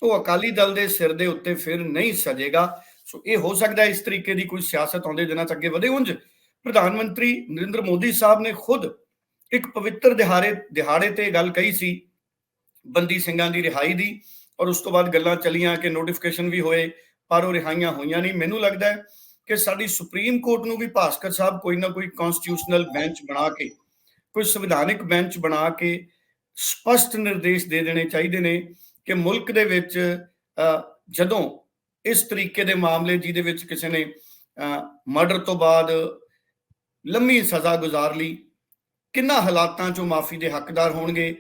ਉਹ ਅਕਾਲੀ ਦਲ ਦੇ ਸਿਰ ਦੇ ਉੱਤੇ ਫਿਰ ਨਹੀਂ ਸਜੇਗਾ। ਸੋ ਇਹ ਹੋ ਸਕਦਾ ਇਸ ਤਰੀਕੇ ਦੀ ਕੋਈ ਸਿਆਸਤ ਆਉਂਦੇ ਦਿਨਾਂ ਚ ਅੱਗੇ ਵਧੇ। ਉਂਝ ਪ੍ਰਧਾਨ ਮੰਤਰੀ ਨਰਿੰਦਰ ਮੋਦੀ ਸਾਹਿਬ ਨੇ ਖੁਦ ਇੱਕ ਪਵਿੱਤਰ ਦਿਹਾੜੇ ਦਿਹਾੜੇ ਤੇ ਗੱਲ ਕਹੀ ਸੀ, ਬੰਦੀ ਸਿੰਘਾਂ ਦੀ ਰਿਹਾਈ ਦੀ, ਔਰ ਉਸ ਤੋਂ ਬਾਅਦ ਗੱਲਾਂ ਚੱਲੀਆਂ ਕਿ ਨੋਟੀਫਿਕੇਸ਼ਨ ਵੀ ਹੋਏ, ਪਰ ਉਹ ਰਿਹਾਈਆਂ ਹੋਈਆਂ ਨਹੀਂ। ਮੈਨੂੰ ਲੱਗਦਾ ਹੈ ਕਿ ਸਾਡੀ ਸੁਪਰੀਮ ਕੋਰਟ ਨੂੰ ਵੀ ਭਾਸਕਰ ਸਾਹਿਬ ਕੋਈ ਨਾ ਕੋਈ ਕਨਸਟੀਟਿਊਸ਼ਨਲ ਬੈਂਚ ਬਣਾ ਕੇ, ਕੋਈ ਸੰਵਿਧਾਨਿਕ ਬੈਂਚ ਬਣਾ ਕੇ ਸਪਸ਼ਟ ਨਿਰਦੇਸ਼ ਦੇ ਦੇਣੇ ਚਾਹੀਦੇ ਨੇ। ਕਿ ਮੁਲਕ ਦੇ ਵਿੱਚ ਜਦੋਂ ਇਸ ਤਰੀਕੇ ਦੇ ਮਾਮਲੇ ਜਿਹਦੇ ਵਿੱਚ ਕਿਸੇ ਨੇ ਮਰਡਰ ਤੋਂ ਬਾਅਦ ਲੰਮੀ ਸਜ਼ਾ ਗੁਜ਼ਾਰ ਲਈ, ਕਿੰਨਾ ਹਾਲਾਤਾਂ 'ਚੋਂ ਮਾਫੀ ਦੇ ਹੱਕਦਾਰ ਹੋਣਗੇ,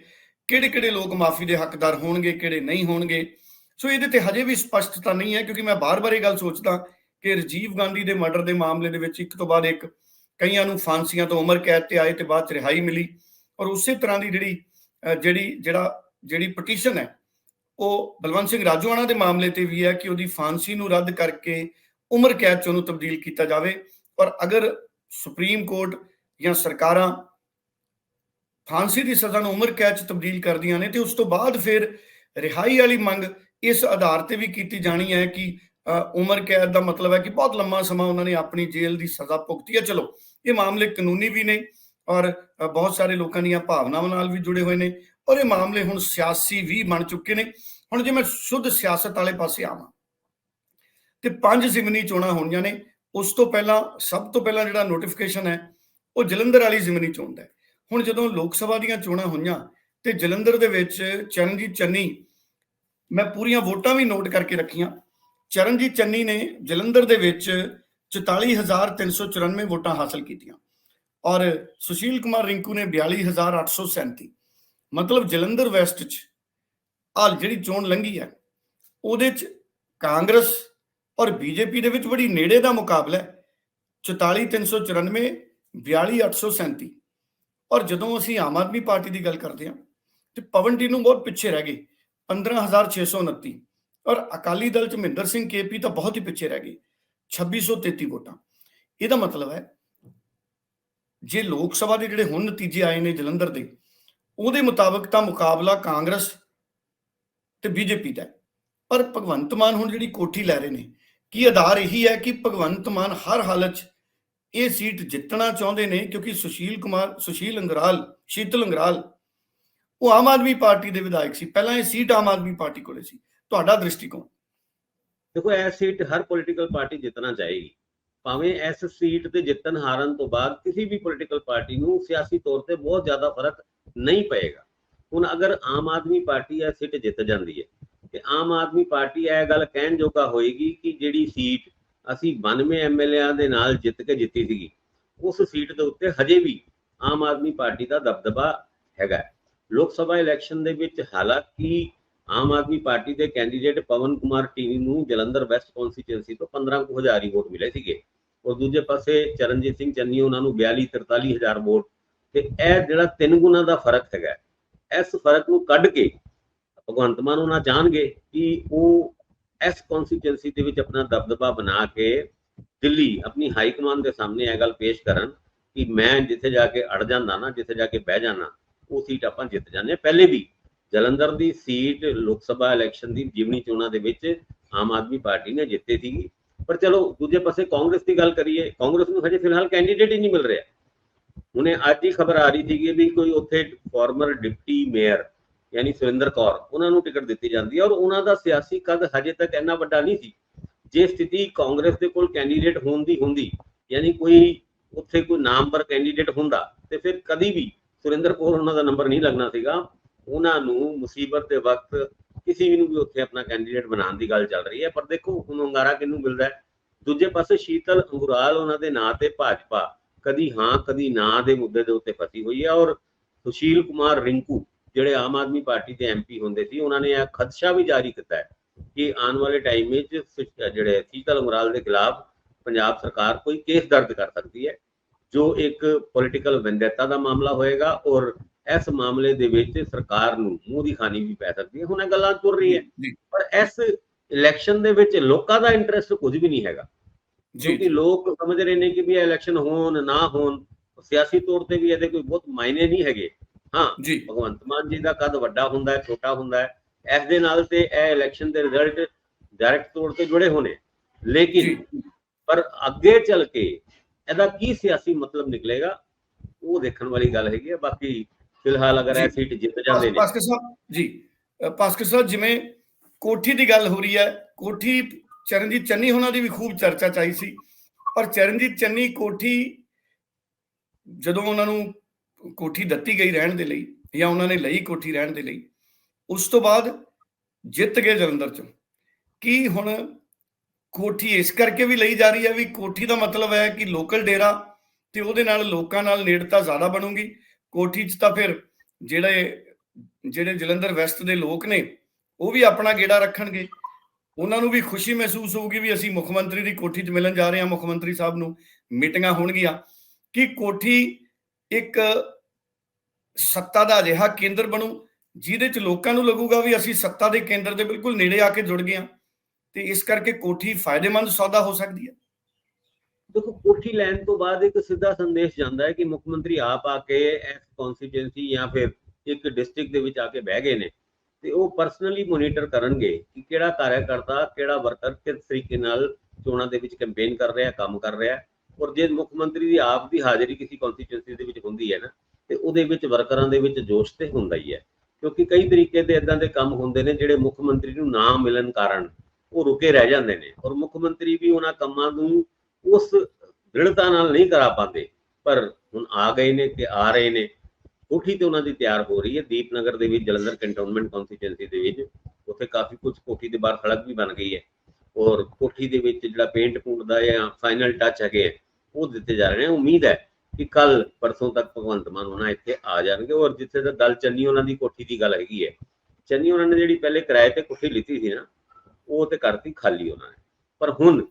ਕਿਹੜੇ ਕਿਹੜੇ ਲੋਕ ਮਾਫੀ ਦੇ ਹੱਕਦਾਰ ਹੋਣਗੇ, ਕਿਹੜੇ ਨਹੀਂ ਹੋਣਗੇ? ਸੋ ਇਹਦੇ ਤੇ ਹਜੇ ਵੀ ਸਪਸ਼ਟਤਾ ਨਹੀਂ ਹੈ, ਕਿਉਂਕਿ ਮੈਂ ਬਾਰ-ਬਾਰ ਇਹ ਗੱਲ ਸੋਚਦਾ ਕਿ ਰਜੀਵ ਗਾਂਧੀ ਦੇ ਮਰਡਰ ਦੇ ਮਾਮਲੇ ਦੇ ਵਿੱਚ ਇੱਕ ਤੋਂ ਬਾਅਦ ਇੱਕ ਕਈਆਂ ਨੂੰ ਫਾਂਸੀਆਂ ਤੋਂ ਉਮਰ ਕੈਦ ਤੇ ਆਏ ਤੇ ਬਾਅਦ ਚ ਰਿਹਾਈ ਮਿਲੀ ਔਰ ਉਸੇ ਤਰ੍ਹਾਂ ਦੀ ਜਿਹੜੀ ਜਿਹੜੀ, ਜਿਹੜਾ, ਜਿਹੜੀ ਪਟੀਸ਼ਨ ਹੈ ਉਹ ਬਲਵੰਤ ਸਿੰਘ ਰਾਜੂਆਣਾ ਦੇ ਮਾਮਲੇ ਤੇ ਵੀ ਹੈ ਕਿ ਉਹਦੀ ਫਾਂਸੀ ਨੂੰ ਰੱਦ ਕਰਕੇ ਉਮਰ ਕੈਦ ਚ ਉਹਨੂੰ ਤਬਦੀਲ ਕੀਤਾ ਜਾਵੇ। ਔਰ ਅਗਰ ਸੁਪਰੀਮ ਕੋਰਟ ਜਾਂ ਸਰਕਾਰਾਂ ਫਾਂਸੀ ਦੀ ਸਜ਼ਾ ਨੂੰ ਉਮਰ ਕੈਦ ਚ ਤਬਦੀਲ ਕਰਦੀਆਂ ਨੇ ਤੇ ਉਸ ਤੋਂ ਬਾਅਦ ਫਿਰ ਰਿਹਾਈ ਵਾਲੀ ਮੰਗ ਇਸ ਆਧਾਰ ਤੇ ਵੀ ਕੀਤੀ ਜਾਣੀ ਹੈ ਕਿ ਅ, ਉਮਰ ਕੈਦ ਦਾ ਮਤਲਬ ਹੈ ਕਿ ਬਹੁਤ ਲੰਮਾ ਸਮਾਂ ਉਹਨਾਂ ਨੇ ਆਪਣੀ ਜੇਲ੍ਹ ਦੀ ਸਜ਼ਾ ਭੁਗਤੀ ਹੈ। ਚਲੋ ਇਹ ਮਾਮਲੇ ਕਾਨੂੰਨੀ ਵੀ ਨੇ ਔਰ ਬਹੁਤ ਸਾਰੇ ਲੋਕਾਂ ਦੀਆਂ ਭਾਵਨਾਵਾਂ ਨਾਲ ਵੀ ਜੁੜੇ ਹੋਏ ਨੇ। ਔਰ ਇਹ ਮਾਮਲੇ ਹੁਣ ਸਿਆਸੀ ਵੀ ਬਣ ਚੁੱਕੇ ਨੇ। ਹੁਣ ਜੇ ਮੈਂ ਸ਼ੁੱਧ ਸਿਆਸਤ ਵਾਲੇ ਪਾਸੇ ਆਵਾਂ, ਤੇ ਪੰਜ ਜ਼ਿਮਨੀ ਚੋਣਾਂ ਹੋਣੀਆਂ ਨੇ, ਉਸ ਤੋਂ ਪਹਿਲਾਂ, ਸਭ ਤੋਂ ਪਹਿਲਾਂ ਜਿਹੜਾ ਨੋਟੀਫਿਕੇਸ਼ਨ ਹੈ, ਉਹ ਜਲੰਧਰ ਵਾਲੀ ਜ਼ਿਮਨੀ ਚੋਣ ਦਾ ਹੁਣ ਜਦੋਂ ਲੋਕ ਸਭਾ ਦੀਆਂ ਚੋਣਾਂ ਹੋਈਆਂ, ਤੇ ਜਲੰਧਰ ਦੇ ਵਿੱਚ ਚਰਨਜੀਤ ਚੰਨੀ, ਮੈਂ ਪੂਰੀਆਂ ਵੋਟਾਂ ਵੀ ਨੋਟ ਕਰਕੇ ਰੱਖੀਆਂ। ਚਰਨਜੀਤ ਚੰਨੀ ਨੇ ਜਲੰਧਰ ਦੇ ਵਿੱਚ 44394 ਵੋਟਾਂ ਹਾਸਲ ਕੀਤੀਆਂ। ਔਰ ਸੁਸ਼ੀਲ ਕੁਮਾਰ ਰਿੰਕੂ ਨੇ 42837 ਮਤਲਬ ਜਲੰਧਰ ਵੈਸਟ ਚ ਆ ਜਿਹੜੀ ਚੋਣ ਲੰਘੀ ਹੈ ਉਹਦੇ ਚ ਕਾਂਗਰਸ ਔਰ ਬੀਜੇਪੀ ਦੇ ਵਿੱਚ ਬੜੀ ਨੇੜੇ ਦਾ ਮੁਕਾਬਲਾ ਹੈ। 44394 42837 ਔਰ ਜਦੋਂ ਅਸੀਂ ਆਮ ਆਦਮੀ ਪਾਰਟੀ ਦੀ ਗੱਲ ਕਰਦੇ ਹਾਂ, ਤੇ ਪਵਨ ਟੀਨੂ ਬਹੁਤ ਪਿੱਛੇ ਰਹਿ ਗਏ 15629 ਔਰ ਅਕਾਲੀ ਦਲ ਚ ਮਹਿੰਦਰ ਸਿੰਘ ਕੇਪੀ ਤਾਂ ਬਹੁਤ ਹੀ ਪਿੱਛੇ ਰਹਿ ਗਏ 2633 ਵੋਟਾਂ। ਇਹਦਾ ਮਤਲਬ ਹੈ, ਜੇ ਲੋਕ ਸਭਾ ਦੇ ਜਿਹੜੇ ਹੁਣ ਨਤੀਜੇ ਆਏ ਨੇ ਜਲੰਧਰ ਦੇ ਉਹਦੇ ਮੁਤਾਬਕ ਤਾਂ ਮੁਕਾਬਲਾ ਕਾਂਗਰਸ ਤੇ ਬੀਜੇਪੀ ਦਾ ਪਰ ਭਗਵੰਤ ਮਾਨ ਹੁਣ ਜਿਹੜੀ ਕੋਠੀ ਲੈ ਰਹੇ ਨੇ, ਕੀ ਆਧਾਰ ਇਹੀ ਹੈ ਕਿ ਭਗਵੰਤ ਮਾਨ ਹਰ ਹਾਲਤ 'ਚ ਇਹ ਸੀਟ ਜਿੱਤਣਾ ਚਾਹੁੰਦੇ ਨੇ? ਕਿਉਂਕਿ ਸੁਸ਼ੀਲ ਕੁਮਾਰ, ਸੁਸ਼ੀਲ ਅੰਗਰਾਲ, ਸ਼ੀਤਲ ਅੰਗਰਾਲ, ਉਹ ਆਮ ਆਦਮੀ ਪਾਰਟੀ ਦੇ ਵਿਧਾਇਕ ਸੀ। ਪਹਿਲਾਂ ਇਹ ਸੀਟ ਆਮ ਆਦਮੀ ਪਾਰਟੀ ਕੋਲੇ ਸੀ। ਤੁਹਾਡਾ ਦ੍ਰਿਸ਼ਟੀਕੋਣ? ਦੇਖੋ, ਇਹ ਸੀਟ ਹਰ ਪੋਲੀਟੀਕਲ ਪਾਰਟੀ ਜਿੱਤਣਾ ਚਾਹੇਗੀ। ਭਾਵੇਂ ਇਸ ਸੀਟ ਤੇ ਜਿੱਤਣ ਹਾਰਨ ਤੋਂ ਬਾਅਦ ਕਿਸੇ ਵੀ ਪੋਲੀਟੀਕਲ ਪਾਰਟੀ ਨੂੰ ਸਿਆਸੀ ਤੌਰ ਤੇ ਬਹੁਤ ਜ਼ਿਆਦਾ ਫ਼ਰਕ ਨਹੀਂ ਪਏਗਾ। ਹੁਣ ਅਗਰ ਆਮ ਆਦਮੀ ਪਾਰਟੀ ਇਹ ਸੀਟ ਜਿੱਤ ਜਾਂਦੀ ਹੈ। ਤੇ ਆਮ ਆਦਮੀ ਪਾਰਟੀ ਇਹ ਗੱਲ ਕਹਿਣ ਜੋਗਾ ਹੋਏਗੀ ਕਿ ਜਿਹੜੀ ਸੀਟ ਅਸੀਂ 92 ਐਮਐਲਏਆਂ ਦੇ ਨਾਲ ਜਿੱਤ ਕੇ ਜਿੱਤੀ ਸੀਗੀ, ਉਸ ਸੀਟ ਦੇ ਉੱਤੇ ਹਜੇ ਵੀ ਆਮ ਆਦਮੀ ਪਾਰਟੀ ਦਾ ਦਬਦਬਾ ਹੈਗਾ ਲੋਕ ਸਭਾ ਇਲੈਕਸ਼ਨ ਦੇ ਵਿੱਚ ਹਾਲਾਂਕਿ ਆਮ ਆਦਮੀ ਪਾਰਟੀ ਦੇ ਕੈਂਡੀਡੇਟ ਪਵਨ ਕੁਮਾਰ ਟੀਨੀ ਨੂੰ ਜਲੰਧਰ ਵੈਸਟ ਕੌਂਸਟੀਚੁਐਂਸੀ ਤੋਂ 15000 ਹੀ ਵੋਟ ਮਿਲੇ ਸੀਗੇ। ਔਰ ਦੂਜੇ ਪਾਸੇ ਚਰਨਜੀਤ ਸਿੰਘ ਚੰਨੀ, ਉਹਨਾਂ ਨੂੰ 42 43000 ਵੋਟ ਤੇ ਇਹ ਜਿਹੜਾ ਤਿੰਨ ਗੁਣਾ ਦਾ ਫ਼ਰਕ ਹੈਗਾ, ਇਸ ਫ਼ਰਕ ਨੂੰ ਕੱਢ ਕੇ ਭਗਵੰਤ ਮਾਨ ਉਹਨਾਂ ਚਾਹਣਗੇ ਕਿ ਉਹ ਇਸ ਕੌਂਸਟੀਚੁਐਂਸੀ ਦੇ ਵਿੱਚ ਆਪਣਾ ਦਬਦਬਾ ਬਣਾ ਕੇ ਦਿੱਲੀ ਆਪਣੀ ਹਾਈ ਕਮਾਂਡ ਦੇ ਸਾਹਮਣੇ ਇਹ ਗੱਲ ਪੇਸ਼ ਕਰਨ ਕਿ ਮੈਂ ਜਿੱਥੇ ਜਾ ਕੇ ਅੜ ਜਾਂਦਾ ਨਾ, ਜਿੱਥੇ ਜਾ ਕੇ ਬਹਿ ਜਾਣਾ ਉਹ ਸੀਟ ਆਪਾਂ ਜਿੱਤ ਜਾਂਦੇ ਹਾਂ। ਪਹਿਲੇ ਵੀ ਜਲੰਧਰ ਦੀ ਸੀਟ ਲੋਕ ਸਭਾ ਇਲੈਕਸ਼ਨ ਦੀ ਜਿਮਨੀ ਚੋਣਾਂ ਦੇ ਵਿੱਚ ਆਮ ਆਦਮੀ ਪਾਰਟੀ ਨੇ ਜਿੱਤੇ ਸੀਗੀ ਪਰ ਚਲੋ ਦੂਜੇ ਪਾਸੇ ਕਾਂਗਰਸ ਦੀ ਗੱਲ ਕਰੀਏ, ਕਾਂਗਰਸ ਨੂੰ ਹਜੇ ਫਿਲਹਾਲ ਕੈਂਡੀਡੇਟ ਹੀ ਨਹੀਂ ਮਿਲ ਰਿਹਾ ਹੁਣੇ ਅੱਜ ਹੀ ਖਬਰ ਆ ਰਹੀ ਸੀਗੀ ਵੀ ਕੋਈ ਉੱਥੇ ਫਾਰਮਰ ਡਿਪਟੀ ਮੇਅਰ ਯਾਨੀ ਸੁਰਿੰਦਰ ਕੌਰ, ਉਹਨਾਂ ਨੂੰ ਟਿਕਟ ਦਿੱਤੀ ਜਾਂਦੀ ਹੈ ਔਰ ਉਹਨਾਂ ਦਾ ਸਿਆਸੀ ਕਦ ਹਜੇ ਤੱਕ ਇੰਨਾ ਵੱਡਾ ਨਹੀਂ ਸੀ। ਜੇ ਸਥਿਤੀ ਕਾਂਗਰਸ ਦੇ ਕੋਲ ਕੈਂਡੀਡੇਟ ਹੋਣ ਦੀ ਹੁੰਦੀ, ਯਾਨੀ ਕੋਈ ਉੱਥੇ ਕੋਈ ਨਾਮਵਰ ਕੈਂਡੀਡੇਟ ਹੁੰਦਾ, ਤੇ ਫਿਰ ਕਦੀ ਵੀ ਸੁਰਿੰਦਰ ਕੌਰ ਉਹਨਾਂ ਦਾ ਨੰਬਰ ਨਹੀਂ ਲੱਗਣਾ ਸੀਗਾ, ਉਹਨਾਂ ਨੂੰ ਮੁਸੀਬਤ ਦੇ ਵਕਤ ਕਿਸੇ ਵੀ ਨੂੰ ਵੀ ਉੱਥੇ ਆਪਣਾ ਕੈਂਡੀਡੇਟ ਬਣਾਉਣ ਦੀ ਗੱਲ ਚੱਲ ਰਹੀ ਹੈ। ਪਰ ਦੇਖੋ, ਹੁਣ ਹੁੰਗਾਰਾ ਕਿਹਨੂੰ ਮਿਲਦਾ ਹੈ? ਦੂਜੇ ਪਾਸੇ ਸ਼ੀਤਲ ਅੰਗੁਰਾਲ ਉਹਨਾਂ ਦੇ ਨਾਂ ਤੇ ਭਾਜਪਾ ਕਦੀ ਹਾਂ ਕਦੀ ਨਾ ਦੇ ਮੁੱਦੇ ਦੇ ਉੱਤੇ ਫਸੀ ਹੋਈ ਹੈ ਔਰ ਸੁਸ਼ੀਲ ਕੁਮਾਰ ਰਿੰਕੂ ਜਿਹੜੇ ਆਮ ਆਦਮੀ ਪਾਰਟੀ ਦੇ ਐਮਪੀ ਹੁੰਦੇ ਸੀ ਉਹਨਾਂ ਨੇ ਇਹ ਖਦਸ਼ਾ ਵੀ ਜਾਰੀ ਕੀਤਾ ਹੈ ਕਿ ਆਉਣ ਵਾਲੇ ਟਾਈਮ ਵਿੱਚ ਜਿਹੜੇ ਸ਼ੀਤਲ ਅੰਗੁਰਾਲ ਦੇ ਖਿਲਾਫ ਪੰਜਾਬ ਸਰਕਾਰ ਕੋਈ ਕੇਸ ਦਰਜ ਕਰ ਸਕਦੀ ਹੈ ਜੋ ਇੱਕ ਪੋਲਿਟੀਕਲ ਵੈਂਡੇਟਾ ਦਾ ਮਾਮਲਾ ਹੋਏਗਾ ਔਰ ਇਸ ਮਾਮਲੇ ਦੇ ਵਿੱਚ ਸਰਕਾਰ ਨੂੰ ਮੂੰਹ ਦੀ ਖਾਣੀ ਵੀ ਪੈ ਸਕਦੀ ਹੈ। ਹੁਣ ਇਹ ਗੱਲਾਂ ਤੁਰ ਰਹੀ ਹੈ ਪਰ ਇਸ ਇਲੈਕਸ਼ਨ ਦੇ ਵਿੱਚ ਲੋਕਾਂ ਦਾ ਇੰਟਰਸਟ ਕੁਝ ਵੀ ਨਹੀਂ ਹੈਗਾ। ਕਿਉਂਕਿ ਲੋਕ ਸਮਝ ਰਹੇ ਨੇ ਕਿ ਵੀ ਇਲੈਕਸ਼ਨ ਹੋਣ ਨਾ ਹੋਣ ਸਿਆਸੀ ਤੌਰ ਤੇ ਵੀ ਇਹਦੇ ਕੋਈ ਬਹੁਤ ਮਾਇਨੇ ਨਹੀਂ ਹੈਗੇ। ਹਾਂ ਜੀ। ਭਗਵੰਤ ਮਾਨ ਜੀ ਦਾ ਕੱਦ ਵੱਡਾ ਹੁੰਦਾ ਹੈ ਛੋਟਾ ਹੁੰਦਾ ਹੈ ਇਸ ਦੇ ਨਾਲ ਤੇ ਇਹ ਇਲੈਕਸ਼ਨ ਦੇ ਰਿਜ਼ਲਟ ਡਾਇਰੈਕਟ ਤੌਰ ਤੇ ਜੁੜੇ ਹੋਣੇ। ਲੇਕਿਨ ਪਰ ਅੱਗੇ ਚੱਲ ਕੇ ਇਹਦਾ ਕੀ ਸਿਆਸੀ ਮਤਲਬ ਨਿਕਲੇਗਾ ਉਹ ਦੇਖਣ ਵਾਲੀ ਗੱਲ ਹੈਗੀ ਹੈ ਬਾਕੀ ਫਿਲਹਾਲ ਅਗਰ ਇਹ। ਸੀਟ ਜਿੱਤ ਜਾਂਦੇ ਨੇ। ਪਾਸਕਰ ਸਾਹਿਬ ਜੀ ਪਾਸਕਰ ਸਾਹਿਬ ਜਿਵੇਂ ਕੋਠੀ ਦੀ ਗੱਲ ਹੋ ਰਹੀ ਹੈ ਕੋਠੀ ਚਰਨਜੀਤ ਚੰਨੀ ਉਹਨਾਂ ਦੀ ਵੀ ਖੂਬ ਚਰਚਾ ਚਾਹੀ ਸੀ। ਪਰ ਚਰਨਜੀਤ ਚੰਨੀ ਕੋਠੀ ਜਦੋਂ ਉਹਨਾਂ ਨੂੰ ਕੋਠੀ ਦਿੱਤੀ ਗਈ ਰਹਿਣ ਦੇ ਲਈ ਜਾਂ ਉਹਨਾਂ ਨੇ ਲਈ ਕੋਠੀ ਰਹਿਣ ਦੇ ਲਈ, ਉਸ ਤੋਂ ਬਾਅਦ ਜਿੱਤ ਗਏ ਜਲੰਧਰ ਚੋਂ। ਕੀ ਹੁਣ ਕੋਠੀ ਇਸ ਕਰਕੇ ਵੀ ਲਈ ਜਾ ਰਹੀ ਹੈ ਵੀ ਕੋਠੀ ਦਾ ਮਤਲਬ ਹੈ ਕਿ ਲੋਕਲ ਡੇਰਾ ਤੇ ਉਹਦੇ ਨਾਲ ਲੋਕਾਂ ਨਾਲ ਨੇੜਤਾ ਜ਼ਿਆਦਾ ਬਣੂਗੀ। ਕੋਠੀ 'ਚ ਤਾਂ ਫਿਰ ਜਿਹੜੇ ਜਿਹੜੇ ਜਲੰਧਰ ਵੈਸਟ ਦੇ ਲੋਕ ਨੇ, ਉਹ ਵੀ ਆਪਣਾ ਗੇੜਾ ਰੱਖਣਗੇ। ਉਹਨਾਂ ਨੂੰ ਵੀ ਖੁਸ਼ੀ ਮਹਿਸੂਸ ਹੋਊਗੀ ਵੀ ਅਸੀਂ ਮੁੱਖ ਮੰਤਰੀ ਦੀ ਕੋਠੀ 'ਚ ਮਿਲਣ ਜਾ ਰਹੇ ਹਾਂ, ਮੁੱਖ ਮੰਤਰੀ ਸਾਹਿਬ ਨੂੰ ਮੀਟਿੰਗਾਂ ਹੋਣਗੀਆਂ। ਕਿ ਕੋਠੀ ਇੱਕ ਸੱਤਾ ਦਾ ਅਜਿਹਾ ਕੇਂਦਰ ਬਣੂ, ਜਿਹਦੇ 'ਚ ਲੋਕਾਂ ਨੂੰ ਲੱਗੂਗਾ ਵੀ ਅਸੀਂ ਸੱਤਾ ਦੇ ਕੇਂਦਰ ਦੇ ਬਿਲਕੁਲ ਨੇੜੇ ਆ ਕੇ ਜੁੜ ਗਏ ਹਾਂ ਤੇ ਇਸ ਕਰਕੇ ਕੋਠੀ ਫਾਇਦੇਮੰਦ ਸੌਦਾ ਹੋ ਸਕਦੀ ਹੈ। ਦੇਖੋ, ਕੋਠੀ ਲੈਣ ਤੋਂ ਬਾਅਦ ਇੱਕ ਸਿੱਧਾ ਸੰਦੇਸ਼ ਜਾਂਦਾ ਹੈ ਕਿ ਮੁੱਖ ਮੰਤਰੀ ਆਪ ਆ ਕੇ ਇਸ ਕਨਸਟੀਟੂਐਂਸੀ ਜਾਂ ਫਿਰ ਇੱਕ ਡਿਸਟ੍ਰਿਕਟ ਦੇ ਵਿੱਚ ਆ ਕੇ ਬਹਿ ਗਏ ਨੇ। ਤੇ ਉਹ ਪਰਸਨਲੀ ਮੋਨੀਟਰ ਕਰਨਗੇ ਕਿ ਕਿਹੜਾ ਕਾਰਜਕਰਤਾ ਕਿਹੜਾ ਵਰਕਰ ਕਿਸ ਤਰੀਕੇ ਨਾਲ ਚੋਣਾਂ ਦੇ ਵਿੱਚ ਕੈਂਪੇਨ ਕਰ ਰਿਹਾ, ਕੰਮ ਕਰ ਰਿਹਾ। ਔਰ ਜੇ ਮੁੱਖ ਮੰਤਰੀ ਦੀ ਆਪ ਦੀ ਹਾਜ਼ਰੀ ਕਿਸੇ ਕਨਸਟੀਟੂਐਂਸੀ ਦੇ ਵਿੱਚ ਹੁੰਦੀ ਹੈ ਨਾ, ਤੇ ਉਹਦੇ ਵਿੱਚ ਵਰਕਰਾਂ ਦੇ ਵਿੱਚ ਜੋਸ਼ ਤੇ ਹੁੰਦਾ ਹੀ ਹੈ। ਕਿਉਂਕਿ ਕਈ ਤਰੀਕੇ ਦੇ ਇਦਾਂ ਦੇ ਕੰਮ ਹੁੰਦੇ ਨੇ ਜਿਹੜੇ ਮੁੱਖ ਮੰਤਰੀ ਨੂੰ ਨਾ ਮਿਲਣ ਕਾਰਨ ਉਹ ਰੁਕੇ ਰਹਿ ਜਾਂਦੇ ਨੇ। ਔਰ ਮੁੱਖ ਮੰਤਰੀ ਵੀ ਉਹਨਾਂ ਕੰਮਾਂ ਨੂੰ ਉਸ ਦ੍ਰਿੜਤਾ ਨਾਲ ਨਹੀਂ ਕਰਾ ਪਾਉਂਦੇ। ਪਰ ਹੁਣ ਆ ਗਏ ਨੇ ਤੇ ਆ ਰਹੇ ਨੇ। ਕੋਠੀ ਤੇ ਉਹਨਾਂ ਦੀ ਤਿਆਰ ਹੋ ਰਹੀ ਹੈ। ਦੀਪਨਗਰ ਦੇ ਵਿੱਚ ਜਲੰਧਰ ਕੰਟੋਨਮੈਂਟ ਕਨਸਟੀਟੂਐਂਸੀ ਦੇ ਵਿੱਚ ਉੱਥੇ ਕਾਫੀ ਕੁਝ ਕੋਠੀ ਦੇ ਬਾਹਰ ਸੜਕ ਵੀ ਬਣ ਗਈ ਹੈ। ਔਰ ਕੋਠੀ ਦੇ ਵਿੱਚ ਜਿਹੜਾ ਪੇਂਟ ਪੂੰਟ ਦਾ ਜਾਂ ਫਾਈਨਲ ਟੱਚ ਹੈਗੇ ਆ, ਉਹ ਦਿੱਤੇ ਜਾ ਰਹੇ ਨੇ। ਉਮੀਦ ਹੈ ਕਿ ਕੱਲ ਪਰਸੋਂ ਤੱਕ ਭਗਵੰਤ ਮਾਨ ਉਹਨਾਂ ਇੱਥੇ ਆ ਜਾਣਗੇ। ਔਰ ਜਿੱਥੇ ਦਾ ਗੱਲ ਚੰਨੀ ਉਹਨਾਂ ਦੀ ਕੋਠੀ ਦੀ ਗੱਲ ਹੈਗੀ ਹੈ ਚੰਨੀ ਉਹਨਾਂ ਨੇ ਜਿਹੜੀ ਪਹਿਲੇ ਕਿਰਾਏ ਤੇ ਕੋਠੀ ਲਿੱਤੀ ਸੀ ਨਾ ਉਹ ਤੇ ਕਰਤੀ ਖਾਲੀ ਉਹਨਾਂ ਨੇ। ਪਰ ਹੁਣ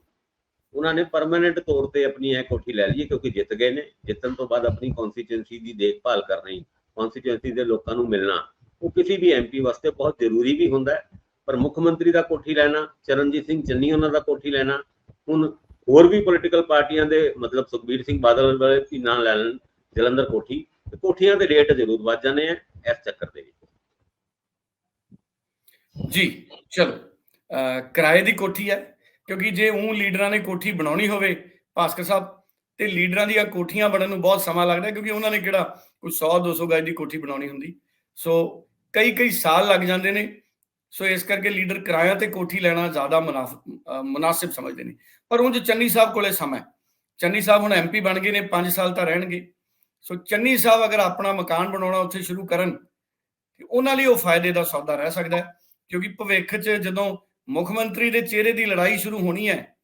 ਉਹਨਾਂ ਨੇ ਪਰਮਾਨੈਂਟ ਤੌਰ ਤੇ ਆਪਣੀ ਇਹ ਕੋਠੀ ਲੈ ਲਈ ਕਿਉਂਕਿ ਜਿੱਤ ਗਏ ਨੇ। ਜਿੱਤਣ ਤੋਂ ਬਾਅਦ ਆਪਣੀ ਕਨਸਟੀਟੂਐਂਸੀ ਦੀ ਦੇਖਭਾਲ ਕਰਨੀ ਕਨਸਟੀਟੂਐਂਸੀ ਦੇ ਲੋਕਾਂ ਨੂੰ ਮਿਲਣਾ, ਉਹ ਕਿਸੇ ਵੀ ਐਮਪੀ ਵਾਸਤੇ ਬਹੁਤ ਜ਼ਰੂਰੀ ਵੀ ਹੁੰਦਾ ਹੈ। ਪਰ ਮੁੱਖ ਮੰਤਰੀ ਦਾ ਕੋਠੀ ਲੈਣਾ, ਚਰਨਜੀਤ ਸਿੰਘ ਚੰਨੀ ਉਹਨਾਂ ਦਾ ਕੋਠੀ ਲੈਣਾ, ਹੁਣ ਹੋਰ ਵੀ ਪੋਲੀਟੀਕਲ ਪਾਰਟੀਆਂ ਦੇ ਮਤਲਬ ਸੁਖਬੀਰ ਸਿੰਘ ਬਾਦਲ ਵਾਲੇ ਵੀ ਨਾਂ ਲੈ ਲੈਣ, ਜਲੰਧਰ ਕੋਠੀ, ਤੇ ਕੋਠੀਆਂ ਦੇ ਰੇਟ ਜ਼ਰੂਰ ਵੱਧ ਜਾਣੇ ਆ ਇਸ ਚੱਕਰ ਦੇ ਵਿੱਚ। ਜੀ, ਚਲੋ ਕਿਰਾਏ ਦੀ ਕੋਠੀ ਹੈ। ਕਿਉਂਕਿ ਜੇ ਉਹ ਲੀਡਰਾਂ ਨੇ ਕੋਠੀ ਬਣਾਉਣੀ ਹੋਵੇ, ਭਾਸਕਰ ਸਾਹਿਬ, ਤੇ ਲੀਡਰਾਂ ਦੀਆਂ ਕੋਠੀਆਂ ਬਣਨ ਨੂੰ ਬਹੁਤ ਸਮਾਂ ਲੱਗਦਾ ਕਿਉਂਕਿ ਉਹਨਾਂ ਨੇ ਕਿਹੜਾ ਕੋਈ 100 200 ਗਜ ਦੀ ਕੋਠੀ ਬਣਾਉਣੀ ਹੁੰਦੀ। ਸੋ ਕਈ ਕਈ ਸਾਲ ਲੱਗ ਜਾਂਦੇ ਨੇ। ਸੋ ਇਸ ਕਰਕੇ ਲੀਡਰ ਕਿਰਾਇਆ ਤੇ ਕੋਠੀ ਲੈਣਾ ਜ਼ਿਆਦਾ ਮੁਨਾਫ- ਅਹ ਮੁਨਾਸਿਬ ਸਮਝਦੇ ਨੇ। ਪਰ ਉਂਝ ਚੰਨੀ ਸਾਹਿਬ ਕੋਲੇ ਸਮਾਂ ਚੰਨੀ ਸਾਹਿਬ ਹੁਣ ਐਮਪੀ ਬਣ ਗਏ ਨੇ 5 ਸਾਲ ਤਾਂ ਰਹਿਣਗੇ। ਸੋ ਚੰਨੀ ਸਾਹਿਬ ਅਗਰ ਆਪਣਾ ਮਕਾਨ ਬਣਾਉਣਾ ਉੱਥੇ ਸ਼ੁਰੂ ਕਰਨ, ਤੇ ਉਹਨਾਂ ਲਈ ਉਹ ਫਾਇਦੇ ਦਾ ਸੌਦਾ ਰਹਿ ਸਕਦਾ ਹੈ। ਕਿਉਂਕਿ ਭਵਿੱਖ 'ਚ ਜਦੋਂ ਮੁੱਖ ਮੰਤਰੀ ਦੇ ਚਿਹਰੇ ਦੀ ਲੜਾਈ ਸ਼ੁਰੂ ਹੋਣੀ ਹੈ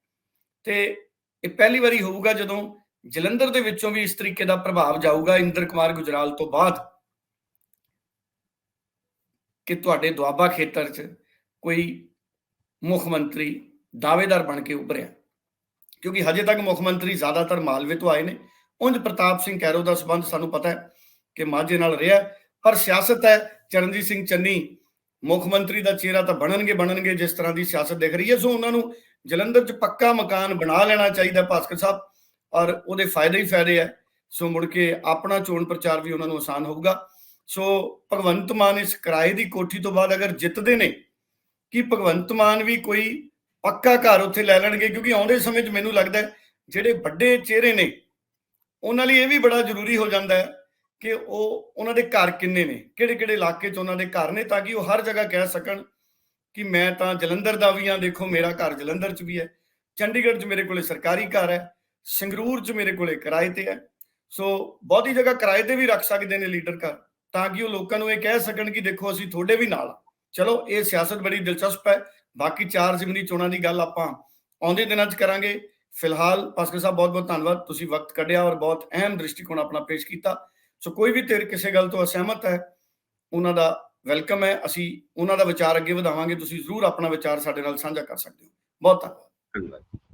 ਤੇ ਇਹ ਪਹਿਲੀ ਵਾਰੀ ਹੋਊਗਾ ਜਦੋਂ ਜਲੰਧਰ ਦੇ ਵਿੱਚੋਂ ਵੀ ਇਸ ਤਰੀਕੇ ਦਾ ਪ੍ਰਭਾਵ ਜਾਊਗਾ ਇੰਦਰ ਕੁਮਾਰ ਗੁਜਰਾਲ ਤੋਂ ਬਾਅਦ। ਕਿ ਤੁਹਾਡੇ ਦੁਆਬਾ ਖੇਤਰ 'ਚ ਕੋਈ ਮੁੱਖ ਮੰਤਰੀ ਦਾਅਵੇਦਾਰ ਬਣ ਕੇ ਉੱਭਰਿਆ। ਕਿਉਂਕਿ ਹਜੇ ਤੱਕ ਮੁੱਖ ਮੰਤਰੀ ਜ਼ਿਆਦਾਤਰ ਮਾਲਵੇ ਤੋਂ ਆਏ ਨੇ। ਉਂਝ ਪ੍ਰਤਾਪ ਸਿੰਘ ਕੈਰੋ ਦਾ ਸਬੰਧ ਸਾਨੂੰ ਪਤਾ ਹੈ ਕਿ ਮਾਝੇ ਨਾਲ ਰਿਹਾ ਪਰ ਸਿਆਸਤ ਹੈ ਚਰਨਜੀਤ ਸਿੰਘ ਚੰਨੀ ਮੁੱਖ ਮੰਤਰੀ ਦਾ ਚਿਹਰਾ ਤਾਂ ਬਣਨਗੇ ਬਣਨਗੇ, ਜਿਸ ਤਰ੍ਹਾਂ ਦੀ ਸਿਆਸਤ ਦਿਖ ਰਹੀ ਹੈ। ਸੋ ਉਹਨਾਂ ਨੂੰ ਜਲੰਧਰ 'ਚ ਪੱਕਾ ਮਕਾਨ ਬਣਾ ਲੈਣਾ ਚਾਹੀਦਾ ਭਾਸਕਰ ਸਾਹਿਬ, ਔਰ ਉਹਦੇ ਫਾਇਦੇ ਹੀ ਫਾਇਦੇ ਹੈ ਸੋ ਮੁੜ ਕੇ ਆਪਣਾ ਚੋਣ ਪ੍ਰਚਾਰ ਵੀ ਉਹਨਾਂ ਨੂੰ ਆਸਾਨ ਹੋਊਗਾ। ਸੋ ਭਗਵੰਤ ਮਾਨ ਇਸ ਕਿਰਾਏ ਦੀ ਕੋਠੀ ਤੋਂ ਬਾਅਦ ਅਗਰ ਜਿੱਤਦੇ ਨੇ, ਕਿ ਭਗਵੰਤ ਮਾਨ ਵੀ ਕੋਈ ਪੱਕਾ ਘਰ ਉੱਥੇ ਲੈ ਲੈਣਗੇ? ਕਿਉਂਕਿ ਆਉਂਦੇ ਸਮੇਂ 'ਚ ਮੈਨੂੰ ਲੱਗਦਾ ਜਿਹੜੇ ਵੱਡੇ ਚਿਹਰੇ ਨੇ, ਉਹਨਾਂ ਲਈ ਇਹ ਵੀ ਬੜਾ ਜ਼ਰੂਰੀ ਹੋ ਜਾਂਦਾ ਹੈ ਕਿ ਉਹ ਉਹਨਾਂ ਦੇ ਘਰ ਕਿੰਨੇ ਨੇ? ਕਿਹੜੇ ਕਿਹੜੇ ਇਲਾਕੇ 'ਚ ਉਹਨਾਂ ਦੇ ਘਰ ਨੇ ਤਾਂ ਕਿ ਉਹ ਹਰ ਜਗ੍ਹਾ ਕਹਿ ਸਕਣ ਕਿ ਮੈਂ ਤਾਂ ਜਲੰਧਰ ਦਾ ਵੀ ਹਾਂ, ਦੇਖੋ ਮੇਰਾ ਘਰ ਜਲੰਧਰ 'ਚ ਵੀ ਹੈ। ਚੰਡੀਗੜ੍ਹ 'ਚ ਮੇਰੇ ਕੋਲੇ ਸਰਕਾਰੀ ਘਰ ਹੈ। ਸੰਗਰੂਰ 'ਚ ਮੇਰੇ ਕੋਲੇ ਕਿਰਾਏ ਤੇ ਹੈ। ਸੋ ਬਹੁਤੀ ਜਗ੍ਹਾ ਕਿਰਾਏ ਤੇ ਵੀ ਰੱਖ ਸਕਦੇ ਨੇ ਲੀਡਰ ਘਰ, ਤਾਂ ਕਿ ਉਹ ਲੋਕਾਂ ਨੂੰ ਇਹ ਕਹਿ ਸਕਣ ਕਿ ਦੇਖੋ ਅਸੀਂ ਤੁਹਾਡੇ ਵੀ ਨਾਲ ਚਲੋ, ਇਹ ਸਿਆਸਤ ਬੜੀ ਦਿਲਚਸਪ ਹੈ। ਬਾਕੀ ਚਾਰ ਜ਼ਿਮਨੀ ਚੋਣਾਂ ਦੀ ਗੱਲ ਆਪਾਂ ਆਉਂਦੇ ਦਿਨਾਂ 'ਚ ਕਰਾਂਗੇ। ਫਿਲਹਾਲ ਭਾਸਕਰ ਸਾਹਿਬ ਬਹੁਤ ਬਹੁਤ ਧੰਨਵਾਦ। ਤੁਸੀਂ ਵਕਤ ਕੱਢਿਆ ਔਰ ਬਹੁਤ ਅਹਿਮ ਦ੍ਰਿਸ਼ਟੀਕੋਣ ਆਪਣਾ ਪੇਸ਼ ਕੀਤਾ। ਸੋ ਕੋਈ ਵੀ ਧਿਰ ਕਿਸੇ ਗੱਲ ਤੋਂ ਅਸਹਿਮਤ ਹੈ, ਉਹਨਾਂ ਦਾ ਵੈਲਕਮ ਹੈ। ਅਸੀਂ ਉਹਨਾਂ ਦਾ ਵਿਚਾਰ ਅੱਗੇ ਵਧਾਵਾਂਗੇ। ਤੁਸੀਂ ਜ਼ਰੂਰ ਆਪਣਾ ਵਿਚਾਰ ਸਾਡੇ ਨਾਲ ਸਾਂਝਾ ਕਰ ਸਕਦੇ ਹੋ। ਬਹੁਤ ਧੰਨਵਾਦ। ਧੰਨਵਾਦ।